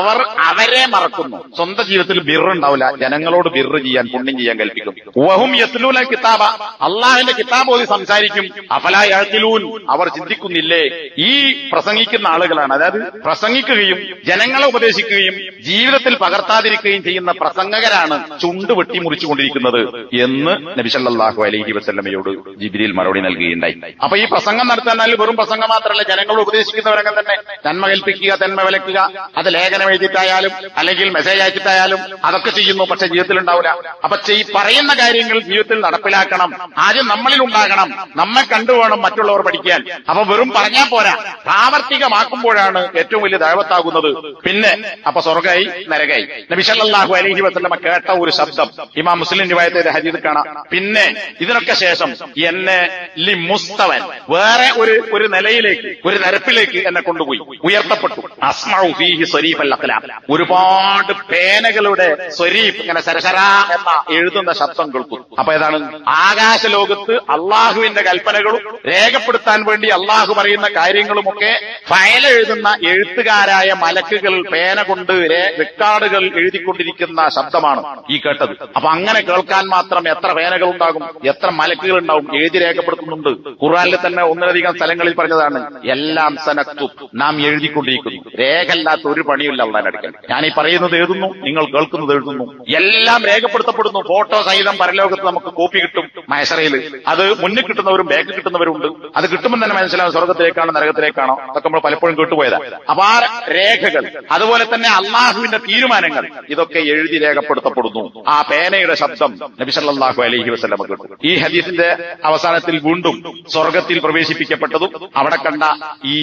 അവർ അവരെ മറക്കുന്നു. സ്വന്തം ജീവിതത്തിൽ ബിറുണ്ടാവില്ല. ജനങ്ങളോട് ബിറ് ചെയ്യാൻ പുണ്യം ചെയ്യാൻ കൽപ്പിക്കും. വഹും യസ്ലൂല കിതാബ. അള്ളാഹിന്റെ കിതാബ് ഓതി സംസാരിക്കും. അഫലായൂൻ അവർ ചിന്തിക്കുന്നില്ലേ? ഈ പ്രസംഗിക്കുന്ന ആളുകളാണ്. അതായത് പ്രസംഗിക്കുകയും ജനങ്ങളെ ഉപദേശിക്കുകയും ജീവിതത്തിൽ പകർത്താതിരിക്കുകയും ചെയ്യുന്ന പ്രസംഗകരാണ് ചുണ്ട് വെട്ടി മുറിച്ചുകൊണ്ടിരിക്കുന്നത് എന്ന് നബിസല്ലാഹു അലൈഹി വസല്ലമയോട് ജിബിരിൽ മറുപടി നൽകുകയുണ്ടായി. അപ്പൊ ഈ പ്രസംഗം നടത്താൻ വെറും പ്രസംഗം മാത്രമല്ല. ജനങ്ങൾ ഉപദേശിക്കുന്നവരൊക്കെ തന്നെ. നന്മ കൽപ്പിക്കുക തന്മ വിലക്കുക. അത് ലേഖനം എഴുതിയിട്ടായാലും അല്ലെങ്കിൽ മെസ്സേജ് അയച്ചിട്ടായാലും അതൊക്കെ ചെയ്യുന്നു. പക്ഷെ ജീവിതത്തിൽ ഉണ്ടാവില്ല അപ്പൊ ഈ പറയുന്ന കാര്യങ്ങൾ ജീവിതത്തിൽ നടപ്പിലാക്കണം. ആദ്യം നമ്മളിൽ ഉണ്ടാകണം. നമ്മെ കണ്ടുപോകണം മറ്റുള്ളവർ പഠിക്കാൻ. അപ്പൊ വെറും പറഞ്ഞാൽ പോരാ. പ്രാവർത്തികമാക്കുമ്പോഴാണ് ഏറ്റവും വലിയ ദൈവത്താകുന്നത്. പിന്നെ അപ്പൊ സ്വർഗായി നരകായി. നബിസല്ലാഹു അലഹി വസ്ലമ കേട്ട ഒരു ശബ്ദം. ഇമാ മുസ്ലിം നിവായത്തെ ഹരിത് കാണാം. പിന്നെ ഇതിനൊക്കെ ശേഷം എന്നെ ലി മുസ്തവൻ വേറെ ഒരു ഒരു നിലയിലേക്ക് ഒരു നിരപ്പിലേക്ക് എന്നെ കൊണ്ടുപോയി. ഉയർത്തപ്പെട്ടു. അസ്മഉ ഫീഹി സ്വരീഫൽ അഖ്ലാം ഒരുപാട് പേനകളുടെ സ്വരീഫ് ഇങ്ങനെ സരസര എന്ന എഴുതുന്ന ശബ്ദം കേൾക്കുന്നു അപ്പൊ ഏതാണ്? ആകാശ ലോകത്ത് അള്ളാഹുവിന്റെ കൽപ്പനകളും രേഖപ്പെടുത്താൻ വേണ്ടി അള്ളാഹു പറയുന്ന കാര്യങ്ങളുമൊക്കെ ഫയൽ എഴുതുന്ന എഴുത്തുകാരായ മലക്കുകൾ പേന കൊണ്ട് റെക്കാർഡുകൾ എഴുതിക്കൊണ്ടിരിക്കുന്ന ശബ്ദമാണ് ഈ കേട്ടത്. അപ്പൊ അങ്ങനെ കേൾക്കാൻ മാത്രം എത്ര പേനകൾ ഉണ്ടാകും? എത്ര മലക്കുകൾ ഉണ്ടാകും? എഴുതി രേഖപ്പെടുത്തുന്നുണ്ട്? ഖുർആനിൽ തന്നെ ഒന്നിലധികം സ്ഥലങ്ങളിൽ പറഞ്ഞതാണ് എല്ലാം സനക്തു നാം എഴുതിക്കൊണ്ടിരിക്കുന്നു. രേഖല്ലാത്ത ഒരു പണിയില്ല അള്ളാൻ അടുക്കൽ ഞാൻ ഈ പറയുന്നത് എഴുതുന്നു നിങ്ങൾ കേൾക്കുന്നത് എഴുതുന്നു. എല്ലാം രേഖപ്പെടുത്തപ്പെടുന്നു. ഫോട്ടോ സഹിതം പരലോകത്ത് നമുക്ക് കോപ്പി കിട്ടും മഹസറയിൽ അത് മുന്നിൽ കിട്ടുന്നവരും ബാക്ക് കിട്ടുന്നവരുണ്ട് അത് കിട്ടുമ്പോൾ തന്നെ മനസ്സിലാവും സ്വർഗത്തിലേക്കാണോ നരകത്തിലേക്കാണോ. അതൊക്കെ നമ്മൾ പലപ്പോഴും കേട്ടുപോയതാ. അപ്പൊ ആ രേഖകൾ. അതുപോലെ തന്നെ അള്ളാഹുവിന്റെ തീരുമാനങ്ങൾ. ഇതൊക്കെ എഴുതി രേഖപ്പെടുത്തപ്പെടുന്നു. ആ പേനയുടെ ശബ്ദം നബിസല്ലാഹു അലൈഹി വസല്ലം കേട്ടു. ഈ ഹദീസിന്റെ അവസാനത്തിൽ വീണ്ടും സ്വർഗത്തിൽ പ്രവേശിപ്പിക്കപ്പെട്ടതും അവിടെ കണ്ട ഈ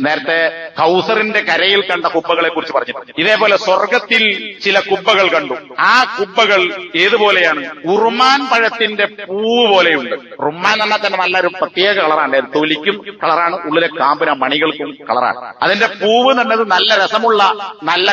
നേരത്തെ കൗസറിന്റെ കരയിൽ കണ്ട കുബ്ബകളെ കുറിച്ച് പറഞ്ഞിട്ടുണ്ട് ഇതേപോലെ സ്വർഗത്തിൽ ചില കുബ്ബകൾ കണ്ടു. ആ കുബ്ബകൾ ഏതുപോലെയാണ്? ഉറുമാൻ പഴത്തിന്റെ പൂവ് പോലെയുണ്ട്. റുമാൻ എന്ന് പറഞ്ഞാൽ തന്നെ നല്ലൊരു പ്രത്യേക കളറാണ്. തൊലിക്കും കളറാണ് ഉള്ളിലെ കാമ്പിന മണികൾക്കും കളറാണ്. അതിന്റെ പൂവ് എന്നത് നല്ല രസമുള്ള നല്ല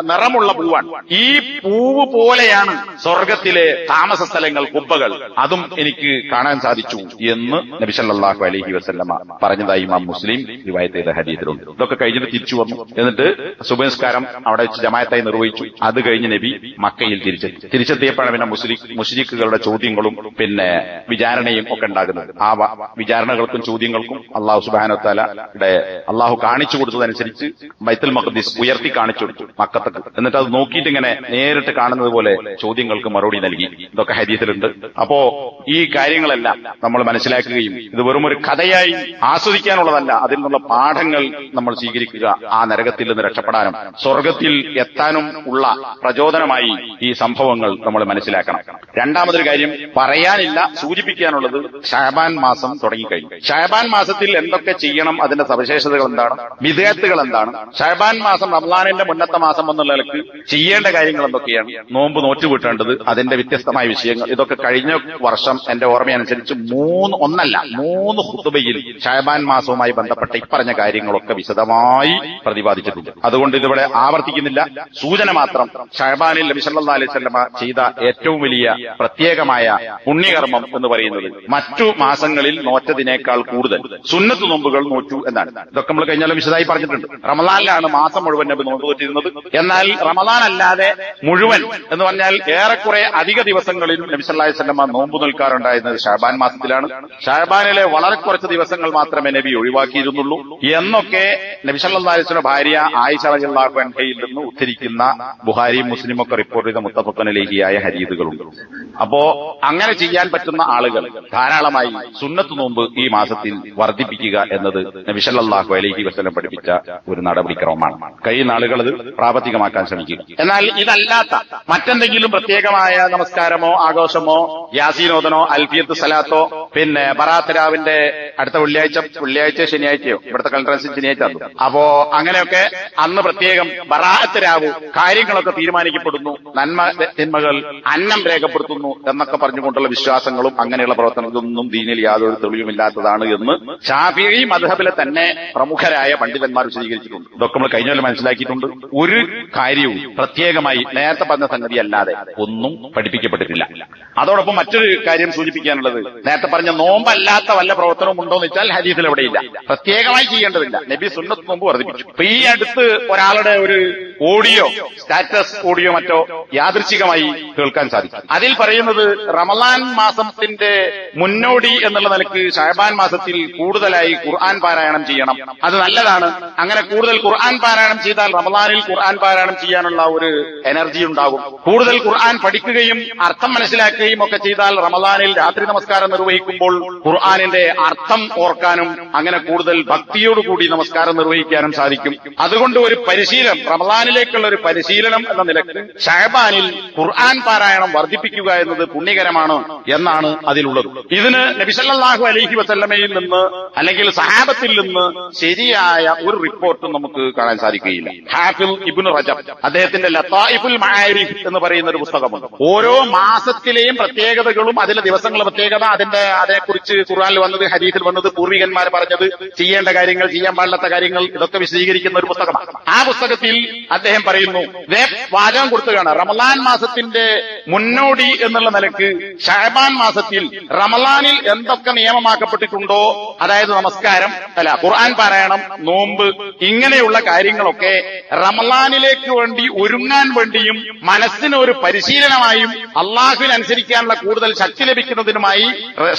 നിറമുള്ള പൂവാണ്. ഈ പൂവ് പോലെയാണ് സ്വർഗത്തിലെ താമസ സ്ഥലങ്ങൾ കുബ്ബകൾ. അതും എനിക്ക് കാണാൻ സാധിച്ചു എന്ന് നബിസല്ലാഹു അലഹി വസ്ലമ പറഞ്ഞതായി ഇമാം മുസ്ലിം റിവായത്ത് ചെയ്ത ഹദീസിലുണ്ട്. ഇതൊക്കെ കഴിഞ്ഞിട്ട് തിരിച്ചു വന്നു. എന്നിട്ട് സുബനസ്കാരം അവിടെ വെച്ച് ജമായത്തായി നിർവഹിച്ചു. അത് കഴിഞ്ഞ് നബി മക്കയിൽ തിരിച്ചെത്തി. തിരിച്ചെത്തിയപ്പോഴാണ് പിന്നെ മുസ്ലിം മുസ്ലിക്കുകളുടെ ചോദ്യങ്ങളും പിന്നെ വിചാരണയും ഒക്കെ ഉണ്ടാകുന്നത്. ആ വിചാരണകൾക്കും ചോദ്യങ്ങൾക്കും അള്ളാഹു സുബാനത്താലയുടെ അള്ളാഹു കാണിച്ചു കൊടുത്തതനുസരിച്ച് ബൈത്തുൽ മഖദീസ് ഉയർത്തി കാണിച്ചു കൊടുത്തു മക്കത്തക്ക്. എന്നിട്ട് അത് നോക്കിയിട്ട് ഇങ്ങനെ നേരിട്ട് കാണുന്നത് പോലെ ചോദ്യങ്ങൾക്ക് മറുപടി നൽകി. ഇതൊക്കെ ഹരീതിലുണ്ട് അപ്പോ ഈ കാര്യങ്ങളെല്ലാം നമ്മൾ മനസ്സിലാക്കുകയും ഇത് വെറും ഒരു കഥയായി ആസ്വദിക്കാനുള്ളതല്ല. അതിൽ നിന്നുള്ള പാഠങ്ങൾ നമ്മൾ സ്വീകരിക്കുക ആ നരകത്തിൽ നിന്ന് രക്ഷപ്പെടാനും സ്വർഗത്തിൽ എത്താനും ഉള്ള പ്രചോദനമായി ഈ സംഭവങ്ങൾ നമ്മൾ മനസ്സിലാക്കണം. രണ്ടാമതൊരു കാര്യം പറയാനില്ല സൂചിപ്പിക്കാനുള്ളത് ഷാബാൻ മാസം തുടങ്ങിക്കഴിഞ്ഞു. ഷാബാൻ മാസത്തിൽ എന്തൊക്കെ ചെയ്യണം അതിന്റെ സവിശേഷതകൾ എന്താണ് വിധേയത്തുകൾ എന്താണ് ഷാബാൻ മാസം റംസാനിന്റെ മുന്നത്തെ മാസം എന്നുള്ള നിലയ്ക്ക് ചെയ്യേണ്ട കാര്യങ്ങൾ എന്തൊക്കെയാണ് നോമ്പ് നോറ്റുകൂട്ടേണ്ടത് അതിന്റെ വ്യത്യസ്തമായ വിഷയങ്ങൾ ഇതൊക്കെ കഴിഞ്ഞ വർഷം എന്റെ ഓർമ്മയനുസരിച്ച് മൂന്ന് ഒന്നല്ല മൂന്ന് ഹുത്തുബയിൽ ഷാബാൻ മാസവുമായി ബന്ധപ്പെട്ട ഇപ്പറഞ്ഞ കാര്യങ്ങളൊക്കെ വിശദമായി പ്രതിപാദിച്ചിട്ടുണ്ട്. അതുകൊണ്ട് ഇതിവിടെ ആവർത്തിക്കുന്നില്ല. സൂചന മാത്രം ഷഹബാനിൽ നബി സല്ലല്ലാഹു അലൈഹി വസല്ലമ ചെയ്ത ഏറ്റവും വലിയ പ്രത്യേകമായ പുണ്യകർമ്മം എന്ന് പറയുന്നത് മറ്റു മാസങ്ങളിൽ നോറ്റതിനേക്കാൾ കൂടുതൽ. സുന്നത്ത് നോമ്പുകൾ നോറ്റു എന്നാണ്. ഇതൊക്കെ നമ്മൾ കഴിഞ്ഞാലും വിശദമായി പറഞ്ഞിട്ടുണ്ട്. റമദാനിലാണ് മാസം മുഴുവൻ നബി നോമ്പ് നോറ്റിരുന്നത്. എന്നാൽ റമദാൻ അല്ലാതെ മുഴുവൻ എന്ന് പറഞ്ഞാൽ ഏറെക്കുറെ അധിക ദിവസങ്ങളിൽ നബി സല്ലല്ലാഹു അലൈഹി വസല്ലമ നോമ്പ് നിൽക്കാറുണ്ടായിരുന്നത് ഷഹബാൻ മാസത്തിലാണ്. ഷഹബാനിലെ വളരെ കുറച്ച് ദിവസങ്ങൾ മാത്രമേ നബി ഒഴിവാക്കിയിരുന്നുള്ളൂ. എന്നൊക്കെ നബി വസല്ലം ഭാര്യ ആയിഷ റളിയല്ലാഹു അൻഹയിൽ നിന്ന് ഉദ്ധരിക്കുന്ന ബുഹാരി മുസ്ലിം ഒക്കെ റിപ്പോർട്ട് ചെയ്ത മുത്തഫക്കനിലേഹിയായ ഹരീദുകളുണ്ട്. അപ്പോ അങ്ങനെ ചെയ്യാൻ പറ്റുന്ന ആളുകൾ ധാരാളമായി സുന്നത്ത് നോമ്പ് ഈ മാസത്തിൽ വർദ്ധിപ്പിക്കുക എന്നത് നബി സല്ലല്ലാഹു വസ്ലം പഠിപ്പിച്ച ഒരു നടപടിക്രമമാണ്. കഴിയുന്ന ആളുകൾ അത് പ്രാവർത്തികമാക്കാൻ ശ്രമിക്കുക എന്നാൽ ഇതല്ലാത്ത മറ്റെന്തെങ്കിലും പ്രത്യേകമായ നമസ്കാരമോ ആഘോഷമോ യാസീനോദനോ അൽഫിയത്ത് സലാത്തോ പിന്നെ ബറാത്ത് രാവിന്റെ അടുത്ത വെള്ളിയാഴ്ച വെള്ളിയാഴ്ച ശനിയാഴ്ചയോ ഇവിടുത്തെ കൺഫറൻസ് ശനിയാഴ്ച. അപ്പോ അങ്ങനെയൊക്കെ അന്ന് പ്രത്യേകം ബറാത്ത് രാവ് കാര്യങ്ങളൊക്കെ തീരുമാനിക്കപ്പെടുന്നു. നന്മ തിന്മകൾ അന്നം രേഖപ്പെടുത്തുന്നു എന്നൊക്കെ പറഞ്ഞുകൊണ്ടുള്ള വിശ്വാസങ്ങളും അങ്ങനെയുള്ള പ്രവർത്തനങ്ങളൊന്നും ദീനിൽ യാതൊരു തെളിവുമില്ലാത്തതാണ് എന്ന് ഷാഫി മധുഹബിലെ തന്നെ പ്രമുഖരായ പണ്ഡിതന്മാർ വിശദീകരിച്ചിട്ടുണ്ട്. ഇതൊക്കെ നമ്മൾ കഴിഞ്ഞ മനസ്സിലാക്കിയിട്ടുണ്ട്. ഒരു കാര്യവും പ്രത്യേകമായി നേരത്തെ പറഞ്ഞ സംഗതി അല്ലാതെ ഒന്നും പഠിപ്പിക്കപ്പെട്ടിട്ടില്ല. അതോടൊപ്പം മറ്റൊരു കാര്യം സൂചിപ്പിക്കാനുള്ളത് നേരത്തെ പറഞ്ഞ നോമ്പല്ലാത്ത വല്ല പ്രവർത്തനവും ഉണ്ടോ എന്ന് വെച്ചാൽ ഹദീസിൽ എവിടെയില്ല. പ്രത്യേകമായി ചെയ്യേണ്ടതില്ല. നബി സുന്നത്ത് നോമ്പ് വർദ്ധിപ്പിച്ചു. ഈ അടുത്ത് ഒരാളുടെ ഒരു ഓഡിയോ സ്റ്റാറ്റസ് ഓഡിയോ മറ്റോ യാദൃച്ഛികമായി കേൾക്കാൻ സാധിക്കും. അതിൽ പറയുന്നത് റമലാൻ മാസത്തിന്റെ മുന്നോടി എന്നുള്ള നിലയ്ക്ക് ഷഹബാൻ മാസത്തിൽ കൂടുതലായി ഖുർആൻ പാരായണം ചെയ്യണം. അത് നല്ലതാണ്. അങ്ങനെ കൂടുതൽ ഖുർആൻ പാരായണം ചെയ്താൽ റമലാനിൽ ഖുർആൻ പാരായണം ചെയ്യാനുള്ള ഒരു എനർജി ഉണ്ടാകും. കൂടുതൽ ഖുർആൻ പഠിക്കുകയും അർത്ഥം മനസ്സിലാക്കുകയും ഒക്കെ ചെയ്താൽ റമലാനിൽ രാത്രി നമസ്കാരം നിർവഹിക്കുമ്പോൾ ഖുർആാനിന്റെ അർത്ഥം ഓർക്കാനും അങ്ങനെ കൂടുതൽ ഭക്തിയോടുകൂടി നമസ്കാരം നിർവഹിക്കാനും സാധിക്കും. അതുകൊണ്ട് ഒരു പരിശീലനം റമലാനിലേക്കുള്ള ഒരു പരിശീലനം എന്ന നിലയ്ക്ക് ഷഹബാനിൽ ഖുർആൻ പാരായണം വർദ്ധിപ്പിക്കുക എന്നത് പുണ്യകരമാണ് എന്നാണ് അതിലുള്ളത്. ഇതിന് നബിസല്ലാഹു അലഹി വസല്ലമയിൽ നിന്ന് അല്ലെങ്കിൽ സഹാബത്തിൽ നിന്ന് ശരിയായ ഒരു റിപ്പോർട്ട് നമുക്ക് കാണാൻ സാധിക്കുകയില്ല. ഹാഫിൽ ഇബുൻ റജബ് അദ്ദേഹത്തിന്റെ ലത്തായിഫുൽ മാരിഫ് എന്ന് പറയുന്ന ഒരു പുസ്തകമുണ്ട്. ഓരോ മാസത്തിലെയും പ്രത്യേകതകളും അതിലെ ദിവസങ്ങളെ പ്രത്യേകത അതിന്റെ അതേക്കുറിച്ച് ഖുർആാനിൽ വന്നത് ഹരീഫിൽ വന്നത് പൂർവികന്മാർ പറഞ്ഞത് ചെയ്യേണ്ട കാര്യങ്ങൾ ചെയ്യാൻ പാടില്ലാത്ത കാര്യങ്ങൾ ഇതൊക്കെ വിശദീകരിക്കുന്ന ഒരു പുസ്തകമാണ്. ആ പുസ്തകത്തിൽ അദ്ദേഹം പറയുന്നു വാചകം കൊടുത്തുകയാണ് റമലാൻ മാസത്തിന്റെ മുന്നോടി എന്നുള്ള നിലയ്ക്ക് ഷഹബാൻ മാസത്തിൽ റമലാനിൽ എന്തൊക്കെ നിയമമാക്കപ്പെട്ടിട്ടുണ്ടോ അതായത് നമസ്കാരം അല്ല ഖുർആൻ പാരായണം നോമ്പ് ഇങ്ങനെയുള്ള കാര്യങ്ങളൊക്കെ റമലാനിലേക്ക് വേണ്ടി ഒരുങ്ങാൻ വേണ്ടിയും മനസ്സിന് ഒരു പരിശീലനമായും അള്ളാഹുവിനനുസരിക്കാനുള്ള കൂടുതൽ ശക്തി ലഭിക്കുന്നതിനുമായി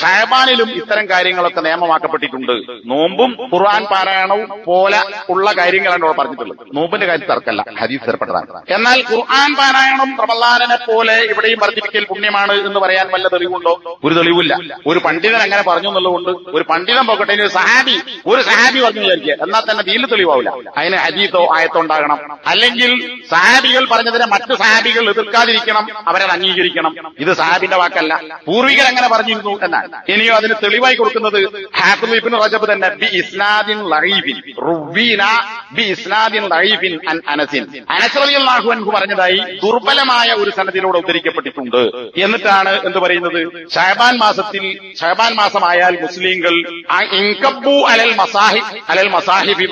ഷഹബാനിലും ഇത്തരം കാര്യങ്ങളൊക്കെ നിയമമാക്കപ്പെട്ടിട്ടുണ്ട്. നോമ്പും ഖുർആൻ പാരായണവും പോലെ ഉള്ള കാര്യങ്ങളാണ് ഇവിടെ പറഞ്ഞിട്ടുള്ളത്. നോമ്പിന്റെ കാര്യം തർക്കല്ല. ഹദീസ് ഏർപ്പെട്ടതാണ് എന്നാൽ ഖുർആൻ പാരായണം റമലാനെ പോലെ ഇവിടെയും വർദ്ധിപ്പിക്കൽ പുണ്യമാണ് എന്ന് പറയാൻ വല്ല തെളിവുണ്ടോ? ഒരു തെളിവില്ല. ഒരു പണ്ഡിതൻ അങ്ങനെ പറഞ്ഞു എന്നുള്ളതുകൊണ്ട് ഒരു പണ്ഡിതൻ പോകട്ടെ ഒരു സഹാബി ഒരു സഹാബി പറഞ്ഞു വിചാരിക്കുക. എന്നാൽ തന്നെ ദീനിൽ തെളിവാവില്ല. അതിന് ഹദീത്തോ ആയത്തോ ഉണ്ടാകണം. അല്ലെങ്കിൽ സഹാബികൾ പറഞ്ഞതിനെ മറ്റ് സഹാബികൾ എതിർക്കാതിരിക്കണം അവരത് അംഗീകരിക്കണം. ഇത് സഹാബിന്റെ വാക്കല്ല. പൂർവികർ അങ്ങനെ പറഞ്ഞിരുന്നു എന്നാൽ ഇനിയോ അതിന് തെളിവായി കൊടുക്കുന്നത് ഹാഫിദ് ഇബ്നു റജബ് തന്നെ ബി ഇസ്നാദിൻ ബി ഇസ്നാദിൻ അൻ അനസിൻ അനസ് റളിയല്ലാഹു അൻഹു പറഞ്ഞതായി ദുർബലമായ ഒരു സനദിലൂടെ ഉദ്ധരിക്കപ്പെട്ടിട്ടുണ്ട്. എന്നിട്ടാണ് എന്ത് പറയുന്നത്? ഷഹബാൻ മാസത്തിൽ ഷഹബാൻ മാസമായാൽ മുസ്ലിങ്ങൾ ഇൻകബു അലൽ മസാഹി അലൽ മസാഹിബി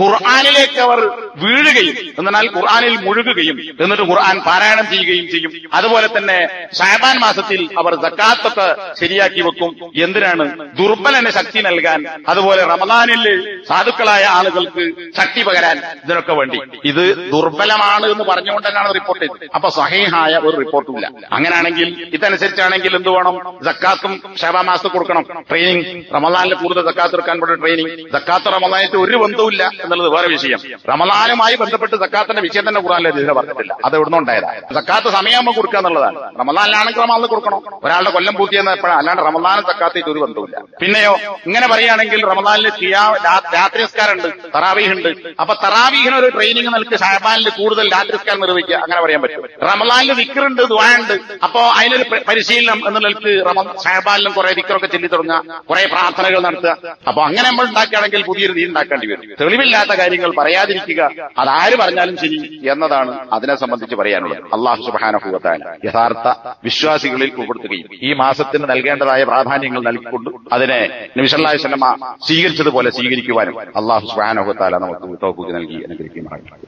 ഖുർആാനിലേക്ക് അവർ വീഴുകയും എന്നാൽ ഖുർആാനിൽ മുഴുകുകയും എന്നിട്ട് ഖുർആൻ പാരായണം ചെയ്യുകയും ചെയ്യും. അതുപോലെ തന്നെ ഷഹബാൻ മാസത്തിൽ അവർ സക്കാത്തൊക്കെ ശരിയാക്കി വെക്കും. എന്തിനാണ്? ദുർബലന് ശക്തി നൽകാൻ. അതുപോലെ റമദാനിൽ സാധുക്കളായ ആളുകൾക്ക് ശക്തി പകരാൻ ഇതിനൊക്കെ വേണ്ടി. ഇത് ദുർബലമാണ് എന്ന് പറഞ്ഞുകൊണ്ട് തന്നെയാണ് റിപ്പോർട്ട് ചെയ്തത്. അപ്പൊ സഹീഹായ ഒരു റിപ്പോർട്ടുമില്ല അങ്ങനെയാണെങ്കിൽ ഇതനുസരിച്ചാണെങ്കിൽ എന്ത് വേണം? ജക്കാത്തും ഷഹബാ കൊടുക്കണം. ട്രെയിനിങ് റമദാനിൽ കൂടുതൽ ജക്കാത്ത് എടുക്കാൻ പറ്റുന്ന ട്രെയിനിങ് ജക്കാത്ത് റമദാനായിട്ട് ഒരു ബന്ധവുമില്ല എന്നുള്ളത് വേറെ വിഷയം. റമദാനുമായി ബന്ധപ്പെട്ട് ജക്കാത്തിന്റെ വിഷയം തന്നെ കൂടാനല്ലേ ഇതിനെ പറഞ്ഞിട്ടില്ല. അത് എവിടുന്ന് ഉണ്ടായതാ. ജക്കാത്ത് സമയമാകുമ്പോൾ കൊടുക്കുക എന്നുള്ളതാണ്. റമദാനിലാണെങ്കിൽ റമദാനിൽ കൊടുക്കണം? ഒരാളുടെ കൊല്ലം പൂർത്തിയെന്ന് എപ്പോഴാണ് അല്ലാണ്ട് റമദാനും സക്കാത്തായിട്ട് ഒരു ബന്ധവുമില്ല. പിന്നെയോ ഇങ്ങനെ പറയുകയാണെങ്കിൽ റമദാനിൽ രാത്രി നിസ്കാരമുണ്ട് തറാവീഹുണ്ട്. അപ്പൊ തറാവീഹിന് ഒരു ട്രെയിനിങ് നൽകി ഷാബാനിൽ കൂടുതൽ രാത്രി നിസ്കാരം നിർവഹിക്കുക അങ്ങനെ പറയാൻ പറ്റും. റമലാനിൽ വിക്കറുണ്ട് ദ്വാണ്ട് അപ്പോ അതിനൊരു പരിശീലനം എന്ന നിലയ്ക്ക് ഷാബാലിനും കുറെ വിക്കറൊക്കെ ചൊല്ലി തുടങ്ങുക കുറെ പ്രാർത്ഥനകൾ നടത്തുക. അപ്പൊ അങ്ങനെ നമ്മൾ ഉണ്ടാക്കുകയാണെങ്കിൽ പുതിയൊരു രീതി ഉണ്ടാക്കേണ്ടി വരും. തെളിവില്ലാത്ത കാര്യങ്ങൾ പറയാതിരിക്കുക അതാര് പറഞ്ഞാലും ശരി എന്നതാണ് അതിനെ സംബന്ധിച്ച് പറയാനുള്ളത്. അള്ളാഹു സുബാനുഭവത്താൻ യഥാർത്ഥ വിശ്വാസികളിൽ ഉൾപ്പെടുത്തുകയും ഈ മാസത്തിന് നൽകേണ്ടതായ പ്രാധാന്യങ്ങൾ നൽകിക്കൊണ്ട് അതിനെ നിമിഷല്ലായ സ്വീകരിച്ചതുപോലെ സ്വീകരിക്കുവാനും അള്ളാഹു സുബാനുഭവത്താല നമുക്ക് തോക്കുക്ക് നൽകി അനുഗ്രഹിക്കുമാറാണ്